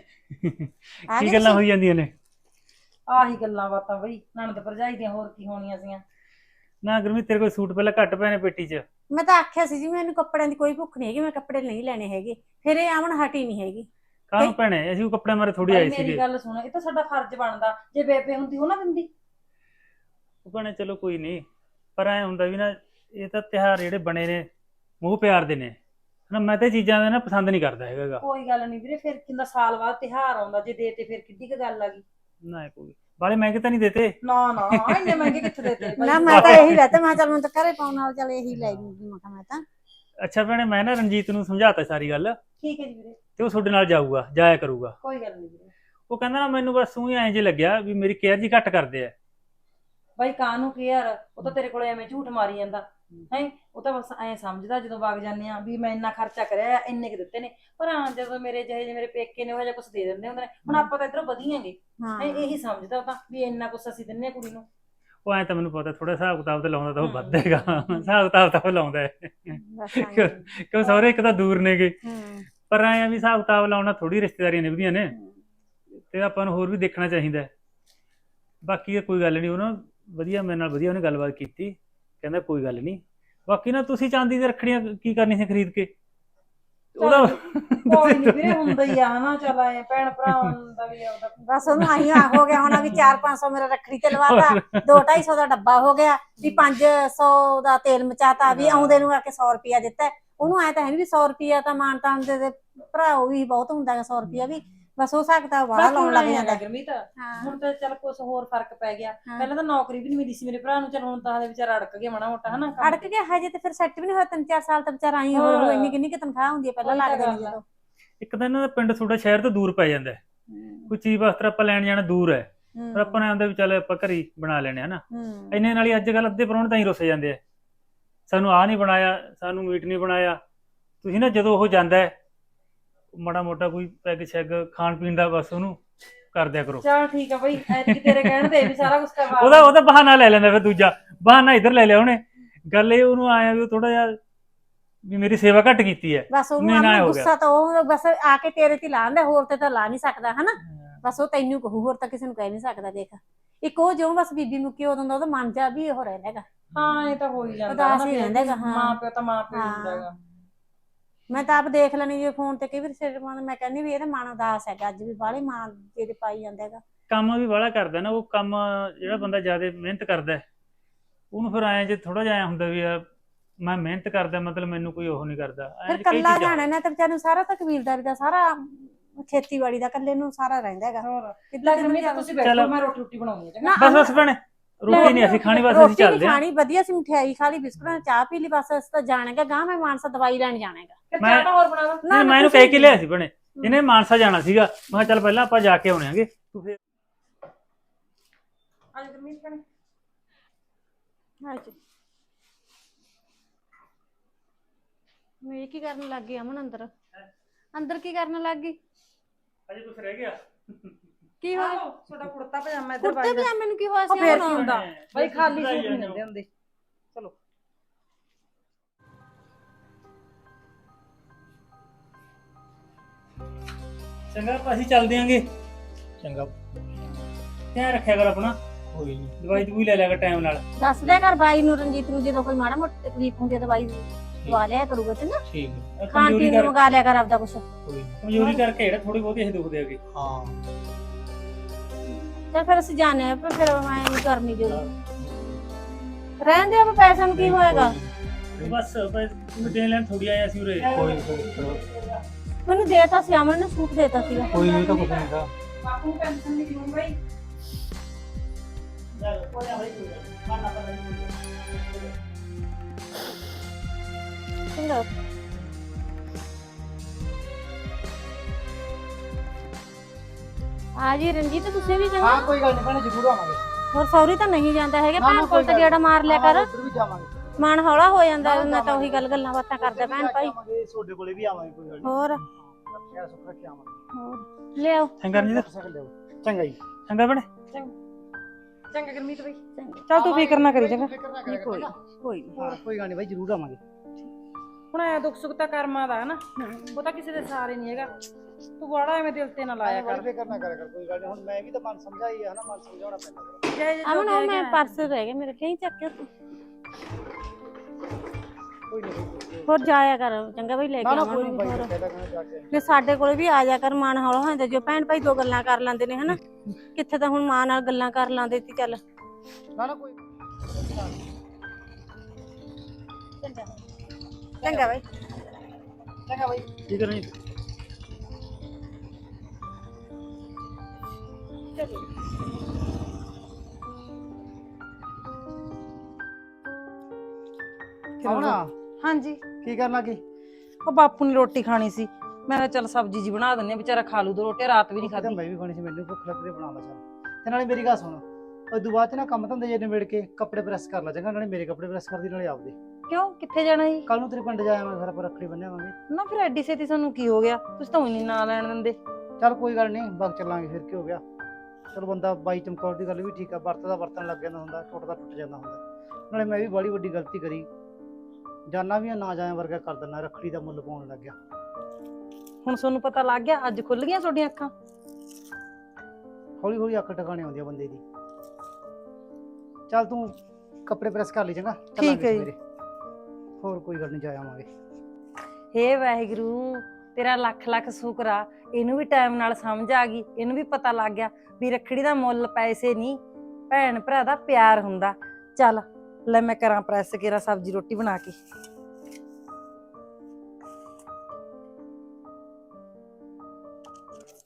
S3: ਕੀ ਗੱਲਾਂ? ਹੋਈ ਜਾਂਦੀਆਂ ਨੇ?
S4: ਆਹੀ ਗੱਲਾਂ ਬਾਤਾਂ ਬਈ ਨਣਦ ਭਰਜਾਈ ਦੀਆਂ ਹੋਰ ਕੀ ਹੋਣੀਆਂ ਸੀਆਂ।
S3: ਨਾ ਗੁਰਮੀਤ ਤੇਰੇ ਕੋਲ ਸੂਟ ਪਹਿਲਾਂ ਘੱਟ ਪਏ ਨੇ ਪੇਟੀ 'ਚ।
S1: ਮੈਂ ਤਾਂ ਆਖਿਆ ਸੀ ਜੀ ਮੈਨੂੰ ਕੱਪੜਿਆਂ ਦੀ ਕੋਈ ਭੁੱਖ ਨਹੀਂ ਹੈਗੀ ਮੈਂ ਕੱਪੜੇ ਨਹੀਂ ਲੈਣੇ ਹੈਗੇ। ਫਿਰ ਇਹ ਆਮਣ ਹਟੀ ਨਹੀਂ ਹੈਗੀ।
S3: ਕਾਹਨੂੰ ਭੈਣੇ? ਅਸੀਂ ਉਹ ਕੱਪੜੇ ਮਾਰੇ ਥੋੜੀ ਆਏ
S4: ਮੇਰੀ
S3: ਸੀਗੇ।
S4: ਗੱਲ ਸੁਣ ਇਹ ਤਾਂ ਸਾਡਾ ਫਰਜ਼ ਬਣਦਾ। ਜੇ ਬੇਬੇ ਹੁੰਦੀ ਉਹ ਨਾ ਦਿੰਦੀ।
S3: ਉਹ ਭੈਣੇ ਚਲੋ ਕੋਈ ਨਹੀਂ। ਪਰ ਐ ਹੁੰਦਾ ਵੀ ਨਾ ਇਹ ਤਾਂ ਤਿਉਹਾਰ ਜਿਹੜੇ ਬਣੇ ਨੇ ਮੋਹ ਪਿਆਰ ਦੇ ਨੇ। ਹਨਾ ਮੈਂ ਤਾਂ ਇਹ ਚੀਜ਼ਾਂ ਦਾ ਨਾ ਪਸੰਦ ਨਹੀਂ ਕਰਦਾ ਹੈਗਾ ਗਾ।
S4: ਕੋਈ ਗੱਲ ਨਹੀਂ ਵੀਰੇ ਫਿਰ ਕਿੰਨਾ ਸਾਲ ਬਾਅਦ ਤਿਹਾਰ ਆਉਂਦਾ ਜੇ ਦੇ ਤੇ ਫਿਰ ਕਿੱਡੀ ਕੁ ਗੱਲ ਆ ਗਈ।
S3: ਨਾ ਇਹ ਕੋਈ। ਬਾਲੇ ਮਹਿੰਗੇ ਤਾਂ ਨਹੀਂ ਦੇਤੇ?
S4: ਨਾ ਨਾ ਇੰਨੇ ਮਹਿੰਗੇ ਕਿੱਥੇ ਦੇਤੇ?
S1: ਨਾ ਮੈਂ ਤਾਂ ਇਹੀ ਲੈਤਾ ਮੈਂ ਕਿਹਾ ਚੱਲ ਮੈਂ ਤਾਂ ਘਰੇ ਪਾਉਣ ਨਾਲ ਚੱਲ ਇਹੀ ਲੈ ਲੂੰਗੀ ਮੈਂ ਕਿਹਾ ਮੈਂ ਤਾਂ।
S3: ਅੱਛਾ ਭੈਣੇ ਮੈਂ ਨਾ ਰਣਜੀਤ ਨੂੰ ਸਮਝਾਤਾ ਸਾਰੀ ਗੱਲ।
S4: ਠੀਕ ਹੈ ਜੀ ਵੀਰੇ।
S3: ਤੇ ਉਹ ਤੁਹਾਡੇ ਨਾਲ ਜਾਊਗਾ ਜਾਇਆ ਕਰੂਗਾ।
S4: ਕੋਈ ਗੱਲ ਨਹੀਂ ਵੀਰੇ।
S3: ਉਹ ਕਹਿੰਦਾ ਨਾ ਮੈਨੂੰ ਬਸ ਉਹੀ ਐਂ ਜੇ ਲੱਗਿਆ ਵੀ ਮੇਰੀ ਕੇਅਰ ਜੀ ਘੱਟ ਕਰਦੇ ਆ।
S4: ਬਾਈ ਕਾਂ ਨੂੰ ਕੀ ਯਾਰ ਉਹ ਤਾਂ ਤੇਰੇ ਕੋਲੇ ਐਵੇਂ ਝੂਠ ਮਾਰੀ ਜਾਂਦਾ। ਹੈ? ਉਹ ਤਾਂ ਬਸ ਐਂ ਸਮਝਦਾ ਜਦੋਂ ਵਗ ਜਾਂਦੇ ਆ ਵੀ ਮੈਂ ਇੰਨਾ ਖਰਚਾ ਕਰਿਆ ਇੰਨੇ ਕੁ ਦਿੱਤੇ ਨੇ। ਪਰ ਹਾਂ ਜਦੋਂ ਮੇਰੇ ਜਿਹੇ ਜਿਹੇ ਮੇਰੇ ਪੇਕੇ ਨੇ ਉਹ ਜਿਹਾ ਕੁਝ ਦੇ ਦਿੰਦੇ ਹੁੰਦੇ ਨੇ। ਹੁਣ ਆਪਾਂ ਤਾਂ ਇਧਰੋਂ ਵਧੀਆਂਗੇ।
S1: ਹਾਂ।
S4: ਹੈਂ, ਇਹੀ ਸਮਝਦਾ ਉਹ ਤਾਂ ਵੀ ਇੰਨਾ ਕੁਝ ਅਸੀਂ ਦਿੰਨੇ ਆ ਕੁੜੀ ਨੂੰ।
S3: ਉਹ ਐਂ ਤਾਂ ਮੈਨੂੰ ਪਤਾ ਥੋੜਾ ਹਿਸਾਬ ਕਿਤਾਬ ਤੇ ਲਾਉਂਦਾ ਤਾਂ ਉਹ। ਵੱਧ ਹੈਗਾ। ਹਿਸਾਬ ਕਿਤਾਬ ਤਾਂ ਉਹ ਲਾਉਂਦਾ ਹੈ।
S1: ਬਸ ਆਏਂ ਹੀ।
S3: ਕਿਉਂ ਸਹੁਰੇ ਇੱਕ ਤਾਂ ਦੂਰ ਨੇਗੇ।
S1: ਹੂੰ।
S3: ਪਰ ਐਂ ਆ ਵੀ ਹਿਸਾਬ ਕਿਤਾਬ ਲਾਉਣਾ ਥੋੜੀ ਰਿਸ਼ਤੇਦਾਰੀਆਂ ਨਿਭਦੀਆਂ ਨੇ। ਤੇ ਆਪਾਂ ਨੂੰ ਹੋਰ ਵੀ ਦੇਖਣਾ ਚਾਹੀਦਾ ਹੈ। ਬਾਕੀ ਇਹ ਕੋਈ ਗੱਲ ਨਹੀਂ ਉਹਨਾਂ ਵਧੀਆ ਮੇਰੇ ਨਾਲ ਵਧੀਆ ਉਹਨੇ ਗੱਲਬਾਤ ਕੀਤੀ। ਕਹਿੰਦਾ ਕੋਈ ਗੱਲ ਨਹੀਂ। ਬਾਕੀ ਨਾ ਤੁਸੀਂ ਚਾਂਦੀ ਦੀ ਰੱਖੜੀਆਂ ਕੀ ਕਰਨੀ ਸੀ ਖਰੀਦ ਕੇ? ਉਹਦਾ
S4: ਕੋਈ ਨਹੀਂ ਵੀਰੇ ਹੁੰਦਾ ਹੀ ਆ ਹਨਾ ਚੱਲ ਭੈਣ ਭਰਾਵਾਂ ਦਾ ਵੀ ਉਹਦਾ
S1: ਬਸ ਉਹਨੂੰ ਆਹੀ ਆ ਹੋ ਗਿਆ ਹੋਣਾ ਵੀ 4-500 ਮੇਰਾ ਰੱਖੜੀ ਤੇ ਲਵਾਤਾ 2-250 ਦਾ ਡੱਬਾ ਹੋ ਗਿਆ ਵੀ 500 ਦਾ ਤੇਲ ਮਚਾਤਾ ਵੀ ਆਉਂਦੇ ਨੂੰ ਆ ਕੇ 100 ਰੁਪਿਆ ਦਿੱਤਾ। ਉਹਨੂੰ ਐ ਤਾਂ ਹੈ ਵੀ 100 ਰੁਪਿਆ ਤਾਂ ਮਾਨ ਤਾਨ ਦੇ ਦੇ ਭਰਾ ਉਹ ਵੀ ਬਹੁਤ ਹੁੰਦਾ ਹੈ 100 ਰੁਪਿਆ ਵੀ ਬਸ ਉਹ ਸਕਦਾ
S4: ਬਸ
S1: ਲਾਉਣ ਲੱਗ ਜਾਂਦਾ
S4: ਹੈਗਾ ਗੁਰਮੀਤ
S1: ਹਾਂ
S4: ਹੁਣ ਤਾਂ ਚੱਲ ਕੁਝ ਹੋਰ ਫ਼ਰਕ ਪੈ ਗਿਆ
S1: ਹਾਂ।
S4: ਪਹਿਲਾਂ ਤਾਂ ਨੌਕਰੀ ਵੀ ਨਹੀਂ ਮਿਲੀ ਸੀ ਮੇਰੇ ਭਰਾ ਨੂੰ ਚੱਲ ਹੁਣ ਤਾਂ ਹਲੇ ਵਿਚਾਰਾ ਅੜਕ ਗਿਆ ਮਾੜਾ ਮੋਟਾ ਹਨਾ
S1: ਅੜਕ ਗਿਆ ਹਜੇ ਤੇ ਫਿਰ ਸੈੱਟ ਵੀ ਨਹੀਂ ਹੋਇਆ ਤਿੰਨ ਚਾਰ ਸਾਲ ਤਾਂ ਵਿਚਾਰਾ ਆਈ ਹੋ
S4: ਹੋਰ।
S1: ਇੰਨੀ ਕਿੰਨੀ ਕਿ ਤਨਖਾਹ ਹੁੰਦੀ ਹੈ ਪਹਿਲਾਂ
S4: ਤਾਂ
S1: ਲੱਗਦੇ ਨੇ
S4: ਗੱਲ ਆ।
S1: ਜਦੋਂ
S3: ਇੱਕ ਤਾਂ ਇਹਨਾਂ ਦਾ ਪਿੰਡ ਥੋੜਾ ਸ਼ਹਿਰ ਤੋਂ ਦੂਰ ਪੈ ਜਾਂਦਾ ਹੈ। ਕੋਈ ਚੀਜ਼ ਵਾਸਤੇ ਆਪਾਂ ਲੈਣ ਜਾਣਾ ਦੂਰ ਹੈ
S1: ਹੂੰ,
S3: ਪਰ ਆਪਾਂ ਨੇ ਆਂਦਾ ਵੀ ਚੱਲ ਆਪਾਂ ਘਰੇ ਹੀ ਬਣਾ ਲੈਣੇ ਆ ਨਾ
S1: ਹੂੰ।
S3: ਇੰਨੇ ਨਾਲ ਹੀ ਅੱਜ ਕੱਲ ਅੱਧੇ ਪਰੌਣੇ ਤਾਂ ਹੀ ਰੁੱਸ ਜਾਂਦੇ ਆ ਸਾਨੂੰ ਆਹ ਨਹੀਂ ਬਣਾਇਆ ਸਾਨੂੰ ਮੀਟ ਨਹੀਂ ਬਣਾਇਆ। ਤੁਸੀਂ ਨਾ ਜਦੋਂ ਉਹ ਜਾਂਦਾ ਹੈ ਮਾੜਾ ਮੋਟਾ ਕੋਈ ਪੈਗ ਸ਼ੈਗ ਖਾਣ ਪੀਣ ਦਾ ਬਸ ਉਹਨੂੰ ਕਰ ਦਿਆ ਕਰੋ।
S4: ਚਲ ਠੀਕ ਆ ਬਈ ਐਤਕੀ ਤੇਰੇ ਕਹਿਣ ਤੇ ਵੀ ਸਾਰਾ ਕੁਝ ਕਰਵਾ
S3: ਉਹਦਾ ਉਹਦਾ ਬਹਾਨਾ ਲੈ ਲੈਂਦਾ ਫਿਰ ਦੂਜਾ ਬਹਾਨਾ ਇੱਧਰ ਲੈ ਲਿਆ ਉਹਨੇ। ਗੱਲ ਇਹ ਉਹਨੂੰ ਆਇਆ ਵੀ ਉਹ ਥੋੜਾ ਜਿਹਾ ਵੀ ਮੇਰੀ ਸੇਵਾ ਘੱਟ ਕੀਤੀ ਹੈ।
S1: ਬਸ ਉਹਨੂੰ
S3: ਮਹੀਨਾ
S1: ਆਪਣਾ
S3: ਹੋ ਗਿਆ।
S1: ਗੁੱਸਾ ਤਾਂ ਉਹ ਬਸ ਆ ਕੇ ਤੇਰੇ ਤੇ ਲਾਉਂਦਾ ਹੋਰ ਤੇ ਤਾਂ ਲਾ ਨਹੀਂ ਸਕਦਾ ਹਨਾ? ਬਸ ਉਹ ਤੈਨੂੰ ਕਹੂ ਹੋਰ ਤਾਂ ਕਿਸੇ ਨੂੰ ਕਹਿ ਨਹੀਂ ਸਕਦਾ ਦੇਖ। ਇੱਕ ਉਹ ਜਿਉਂ ਬਸ ਬੀਬੀ ਮੁੱਕੀ ਉਦੋਂ ਦਾ ਉਹਦਾ ਮਨ ਜਾ ਵੀ ਉਹ ਰਹਿੰਦਾ ਹੈਗਾ
S4: ਹਾਂ ਇਹ ਤਾਂ ਹੋ ਹੀ ਜਾਂਦਾ
S1: ਉਦਾਸ ਹੀ ਰਹਿੰਦਾ ਹੈਗਾ, ਹਾਂ।
S4: ਮਾਂ ਪਿਓ ਤਾਂ ਮਾਂ ਪਿਓ ਹੀ ਹੁੰਦਾ
S1: ਹਾਂ।
S4: ਹੈਗਾ।
S1: ਮੈਂ ਤਾਂ ਆਪ ਦੇਖ ਲੈਣੀ ਜੇ ਫੋਨ ਤੇ ਕਈ ਵਾਰ ਸਿਰ ਮਨ ਮੈਂ ਕਹਿੰਦੀ ਵੀ ਇਹਦਾ ਮਨ ਉਦਾਸ ਹੈਗਾ ਅੱਜ ਵੀ ਬਾਹਲੇ ਮਾਂ ਜਿਹਦੇ ਪਾਈ ਜਾਂਦਾ ਹੈਗਾ।
S3: ਕੰਮ ਵੀ ਬੜਾ ਕਰਦਾ ਨਾ ਉਹ ਕੰਮ ਜਿਹੜਾ ਬੰਦਾ ਜ਼ਿਆਦਾ ਮਿਹਨਤ ਕਰਦਾ ਹੈ, ਉਹਨੂੰ ਫਿਰ ਐਂ ਜੇ ਥੋੜਾ ਜਿਹਾ ਐਂ ਹੁੰਦਾ ਵੀ ਯਾਰ ਮੈਂ ਮਿਹਨਤ ਕਰਦਾ ਮਤਲਬ ਮੈਨੂੰ ਕੋਈ ਉਹ ਨਹੀਂ ਕਰਦਾ। ਐਂ
S1: ਫਿਰ ਕੱਲਾ ਜਾਣਾ ਨਾ ਤੇ ਵਿਚਾਰੇ ਨੂੰ ਸਾਰਾ ਤਾਂ ਕਬੀਲਦਾਰੀ ਦਾ ਸਾਰਾ ਖੇਤੀਬਾੜੀ ਦਾ ਕੱਲੇ ਨੂੰ ਸਾਰਾ ਰਹਿੰਦਾ ਹੈਗਾ।
S4: ਹੋਰ
S1: ਕਿੱਦਾਂ
S4: ਲੈ ਗੁਰਮੀਤ ਤੁਸੀਂ ਬੈਠੋ
S3: ਚਲੋ।
S4: ਮੈਂ ਰੋਟੀ ਰੋਟੀ ਬਣਾਉਣੀ ਹੈ ਚੰਗਾ?
S3: ਬਸ ਬਸ ਭੈਣੇ ਰੋਟੀ ਨਹੀਂ ਅਸੀਂ ਖਾਣੀ ਬਸ ਅਸੀਂ
S1: ਰੋਟੀ ਨੀ
S3: ਚੱਲਦੇ ਹਾਂ।
S1: ਖਾਣੀ ਵਧੀਆ ਸੀ ਮਠਿਆਈ ਖਾ ਲਈ ਬਿਸਕੁਟਾਂ ਚਾਹ ਪੀ ਲਈ ਬਸ ਅਸੀਂ ਤਾਂ ਜਾਣਾਗਾ ਗਾਂ ਮੈਂ ਮਾਨਸਾ ਦਵਾਈ ਲੈਣ ਜਾਣਾਗਾ
S4: ਫਿਰ
S3: ਮੈਂ-
S4: ਚਾਹ ਤਾਂ ਹੋਰ ਬਣਾ
S3: ਨਹੀਂ ਮੈਂ ਇਹਨੂੰ ਕਹਿ ਕੇ ਲਿਆ ਸੀ ਭੈਣੇ ਇਹਨੇ ਮਾਨਸਾ ਜਾਣਾ ਸੀਗਾ। ਮੈਂ ਕਿਹਾ ਚੱਲ ਪਹਿਲਾਂ ਆਪਾਂ ਜਾ ਕੇ ਆਉਣੇ ਆਂਗੇ ਤੂੰ ਫਿਰ
S4: ਅੱਜ ਗੁਰਮੀਤ ਭੈਣੇ।
S1: ਮੈਂ ਕੀ ਕਰਨ ਲੱਗ ਗਈ ਅਮਨ ਅੰਦਰ? ਅੰਦਰ ਕੀ ਕਰਨ ਲੱਗ ਗਈ?
S3: ਅਜੇ ਕੁਝ ਰਹਿ ਗਿਆ।
S1: ਕੀ ਹੋਇਆ?
S4: ਆਹੋ ਤੁਹਾਡਾ ਕੁੜਤਾ ਪਜਾਮਾ ਇੱਧਰ
S1: ਕੁੜਤੇ
S4: ਬਾਈ
S1: ਪਜਾਮੇ ਨੂੰ ਕੀ ਹੋਇਆ
S4: ਉਹ
S1: ਸੀ
S4: ਫੇਰ
S1: ਅਮਨ?
S4: ਕੀ ਹੁੰਦਾ? ਬਾਈ ਖਾਲੀ ਸੂਟ ਨਹੀਂ। ਦਿੰਦੇ ਹੁੰਦੇ। ਚਲੋ।
S3: ਚੰਗਾ ਆਪਾਂ ਅਸੀਂ ਚੱਲਦੇ ਆਂਗੇ।
S6: ਚੰਗਾ।
S3: ਧਿਆਨ ਰੱਖਿਆ ਕਰ ਆਪਣਾ।
S6: ਕੋਈ ਨਹੀਂ
S3: ਦਵਾਈ ਦਵੂਈ ਲੈ ਲਿਆ ਕਰ ਟਾਈਮ ਨਾਲ।
S1: ਦੱਸ ਦਿਆ ਕਰ ਬਾਈ ਨੂੰ ਰਣਜੀਤ ਨੂੰ ਜਦੋਂ ਕੋਈ ਮਾੜਾ ਮੋਟਾ ਤਕਲੀਫ ਹੁੰਦੀ ਹੈ ਦਵਾਈ ਦਵਾ ਲਿਆ ਕਰੂਗਾ ਚੰਗਾ
S6: ਠੀਕ। ਹੈ
S1: ਖਾਣ
S3: ਕਮਜ਼ੋਰੀ
S1: ਪੀਣ ਨੂੰ
S3: ਕਰ
S1: ਮੰਗਾ ਲਿਆ ਕਰ ਆਪਦਾ ਕੁਛ।
S6: ਕੋਈ ਨੀ।
S3: ਕਮਜ਼ੋਰੀ ਕਰਕੇ ਜਿਹੜਾ ਥੋੜੀ ਬਹੁਤੀ ਅਸੀਂ ਦੁਖਦੇ ਆਗੇ
S6: ਹਾਂ।
S1: ਤੇ ਫਿਰ ਅਸੀਂ ਜਾਣੇ ਆ ਪਰ ਫਿਰ ਮੈਂ ਨਹੀਂ ਕਰਨੀ ਜੋ ਰਹਿਣ ਦੇ ਆਪਾਂ ਪੈਸਿਆਂ ਨੂੰ ਕੀ ਹੋਏਗਾ?
S3: ਬਸ ਬਸ ਦੇਣ ਲੈਣ ਥੋੜੀ ਆਇਆ ਸੀ ਉਰੇ।
S6: ਕੋਈ ਨੀ, ਕੋਈ ਨੀ, ਚਲੋ।
S1: ਮੈਨੂੰ ਦੇਤਾ ਸੀ ਅਮਨ ਨੇ ਸੂਟ ਦੇਤਾ ਸੀਗਾ।
S6: ਕੋਈ ਨਹੀਂ ਤਾਂ ਕੁਝ ਨਹੀਂ ਦਾ
S4: ਬਾਪੂ ਨੂੰ ਪੈਨਸ਼ਨ
S1: 힘들었어. ਆ ਜੀ ਰਣਜੀਤ ਤੁਸੀਂ ਵੀ
S2: ਜਾਣਾ?
S1: ਹਾਂ
S2: ਕੋਈ ਗੱਲ ਨਹੀਂ ਭੈਣੇ ਜ਼ਰੂਰ ਆਵਾਂਗੇ।
S1: ਹੋਰ ਸੌਰੀ ਤਾਂ ਨਹੀਂ ਜਾਂਦਾ ਹੈਗਾ ਭੈਣ ਕੋਲ ਤੇ ਗੇੜਾ ਮਾਰ ਲਿਆ ਕਰ।
S2: ਜ਼ਰੂਰ ਜਾਵਾਂਗੇ।
S1: ਮਨ ਹੌਲਾ ਹੋ ਜਾਂਦਾ ਮੈਂ ਤਾਂ ਉਹੀ ਗੱਲ ਗੱਲਾਂ ਬਾਤਾਂ ਕਰਦਾ ਭੈਣ ਭਾਈ।
S2: ਤੁਹਾਡੇ ਕੋਲੇ ਵੀ ਆਵਾਂਗੇ ਕੋਈ ਗੱਲ
S1: ਹੋਰ?
S2: ਰੱਖਿਆ ਸੁੱਖ ਰੱਖਿਆ ਆਵਾਂਗੇ।
S1: ਲਿਆਓ।
S3: ਚੰਗਾ
S2: ਜੀ ਚੰਗਾ ਜੀ।
S3: ਚੰਗਾ ਬਣੇ
S4: ਚੰਗਾ। ਗਰਮੀਤ ਭਾਈ ਚਲ ਤੂੰ ਫਿਕਰ ਨਾ ਕਰੀ ਚੰਗਾ।
S1: ਕੋਈ ਕੋਈ
S2: ਕੋਈ ਗੱਲ ਨਹੀਂ ਭਾਈ ਜ਼ਰੂਰ ਆਵਾਂਗੇ।
S4: ਹੁਣ ਐ ਦੁੱਖ ਸੁੱਖ ਤਾਂ ਕਰਮਾਂ ਦਾ ਹਨਾ ਉਹ ਤਾਂ ਕਿਸੇ ਦੇ ਸਾਰੇ ਨਹੀਂ ਹੈਗਾ। ਤੂੰ ਬੜਾ ਐਵੇਂ ਦਿਲ ਤੇ ਨਾ ਲਾਇਆ ਕਰ।
S2: ਫਿਕਰ ਨਾ ਕਰਿਆ ਕਰ ਕੋਈ ਗੱਲ ਨਹੀਂ ਹੁਣ ਮੈਂ ਵੀ ਤਾਂ ਮਨ ਸਮਝਾਈ ਹੈ ਨਾ ਮਨ ਸਮਝਾਉਣਾ ਪੈਂਦਾ
S4: ਜੈ ਜੈ
S1: ਅਮਨ ਉਹ ਮੈਂ ਪਰਸ ਰਹਿ ਗਿਆ ਮੇਰੇ ਕਹੀਂ ਚੱਕ ਕੇ
S2: ਕੋਈ ਨਹੀਂ
S1: ਹੋਰ ਜਾਇਆ ਕਰ ਚੰਗਾ ਬਈ ਲੈ
S2: ਨਾ
S1: ਕੇ
S2: ਨਾ ਕੋਈ
S1: ਆਵਾਂਗੇ
S2: ਨਹੀਂ ਬਾਈ
S1: ਹੋਰ।
S2: ਕਹਿਦਾ ਕਹਿੰਦਾ ਜਾ ਕੇ
S1: ਜੇ ਸਾਡੇ ਕੋਲੇ ਵੀ ਆ ਜਾ ਕਰ ਮਨ ਹੌਲਾ ਹੋ ਜਾਂਦਾ। ਜੋ ਭੈਣ ਭਾਈ ਦੋ ਗੱਲਾਂ ਕਰ ਲੈਂਦੇ ਨੇ ਹਨਾ? ਕਿੱਥੇ ਤਾਂ ਹੁਣ ਮਾਂ ਨਾਲ ਗੱਲਾਂ ਕਰ ਲਾਂਦੇ ਸੀ ਚੱਲ।
S2: ਨਾ ਨਾ ਕੋਈ
S1: ਚੰਗਾ। ਬਈ।
S2: ਚੰਗਾ ਬਾਈ।
S3: ਠੀਕ ਹੈ ਰਣਜੀਤ
S2: ਆਉਣਾ?
S4: ਹਾਂਜੀ।
S2: ਕੀ ਕਰਨਾ ਕੀ?
S4: ਉਹ ਬਾਪੂ ਨੇ ਰੋਟੀ ਖਾਣੀ ਸੀ। ਮੈਂ ਕਿਹਾ ਚੱਲ ਸਬਜ਼ੀ ਜੀ ਬਣਾ ਦਿੰਨੇ ਵਿਚਾਰਾ ਖਾ ਲੂ ਦੋ ਰੋਟੀ ਰਾਤ ਵੀ ਨਹੀਂ ਖਾਧੀ।
S2: ਮੈਂ ਵੀ ਖਾਣੀ ਸੀ ਮੈਨੂੰ ਭੁੱਖ ਲੱਗ ਰਹੀ ਬਣਾ ਲਾ ਚੱਲ। ਤੇ ਨਾਲੇ ਮੇਰੀ ਗੱਲ ਸੁਣ ਉਦੋਂ ਬਾਅਦ ਚ ਨਾ ਕੰਮ ਧੰਦੇ ਜੇ ਨਿਬੜ ਕੇ ਕੱਪੜੇ ਪ੍ਰੈਸ ਕਰ ਲਾ ਚੰਗਾ? ਨਾਲੇ ਮੇਰੇ ਕੱਪੜੇ ਪ੍ਰੈਸ ਕਰਦੀ ਨਾਲੇ ਆਪਦੇ।
S4: ਕਿਉਂ? ਕਿੱਥੇ ਜਾਣਾ ਜੀ
S2: ਕੱਲ ਨੂੰ ਤੇਰੇ ਪਿੰਡ ਜਾਇਆ ਮੈਂ ਫਿਰ ਆਪਾਂ ਰੱਖੜੀ ਬੰਨਿਆਵਾਂਗੇ
S4: ਨਾ ਫਿਰ ਐਡੀ ਛੇਤੀ ਸਾਨੂੰ ਕੀ ਹੋ ਗਿਆ? ਤੁਸੀਂ ਤਾਂ ਉਹੀ ਨਹੀਂ ਨਾਂ ਲੈਣ ਦਿੰਦੇ।
S2: ਚੱਲ ਕੋਈ ਗੱਲ ਨਹੀਂ ਬਗ ਚੱਲਾਂਗੇ ਫਿਰ ਕੀ ਹੋ ਗਿਆ? ਚਲ ਬੰਦਾ ਬਾਈ ਚਮਕੌਰ ਦੀ ਗੱਲ ਵੀ ਠੀਕ ਆ ਵਰਤ ਦਾ ਵਰਤਨ ਲੱਗ ਜਾਂਦਾ ਹੁੰਦਾ ਟੁੱਟਦਾ ਟੁੱਟ ਜਾਂਦਾ ਹੁੰਦਾ। ਨਾਲੇ ਮੈਂ ਵੀ ਬੜੀ ਵੱਡੀ ਗਲਤੀ ਕਰੀ। ਜਾਨਾ ਵੀ ਆ, ਨਾ ਜਾਇਆ ਵਰਗਾ ਕਰ ਦਿੰਦਾ ਰੱਖੜੀ ਦਾ ਮੁੱਲ ਪਾਉਣ ਲੱਗ ਗਿਆ।
S4: ਹੁਣ ਤੁਹਾਨੂੰ ਪਤਾ ਲੱਗ ਗਿਆ ਅੱਜ ਖੁੱਲ ਗਈਆਂ ਤੁਹਾਡੀਆਂ ਅੱਖਾਂ?
S2: ਹੌਲੀ ਹੌਲੀ ਅੱਖ ਟਿਕਾਣੇ ਆਉਂਦੀ ਆ ਬੰਦੇ ਦੀ। ਚੱਲ ਤੂੰ ਕੱਪੜੇ ਪ੍ਰੈਸ ਕਰ ਲਈ ਚੰਗਾ? ਚੱਲਾਂਗੇ
S4: ਹੈ ਜੀ।
S2: ਸਵੇਰੇ। ਹੋਰ ਕੋਈ ਗੱਲ ਨਹੀਂ, ਜਾ ਆਵਾਂਗੇ।
S4: ਹੇ ਵਾਹਿਗੁਰੂ, ਤੇਰਾ ਲੱਖ ਲੱਖ ਸ਼ੁਕਰ ਆ। ਇਹਨੂੰ ਵੀ ਟਾਈਮ ਨਾਲ ਸਮਝ ਆ ਗਈ, ਇਹਨੂੰ ਵੀ ਪਤਾ ਲੱਗ ਗਿਆ ਵੀ ਰੱਖੜੀ ਦਾ ਮੁੱਲ ਪੈਸੇ ਨਹੀਂ, ਭੈਣ ਭਰਾ ਦਾ ਪਿਆਰ ਹੁੰਦਾ। ਚੱਲ, ਲੈ ਮੈਂ ਕਰਾਂ ਪ੍ਰੈਸ ਕੇਰਾ ਸਬਜ਼ੀ ਰੋਟੀ ਬਣਾ ਕੇ।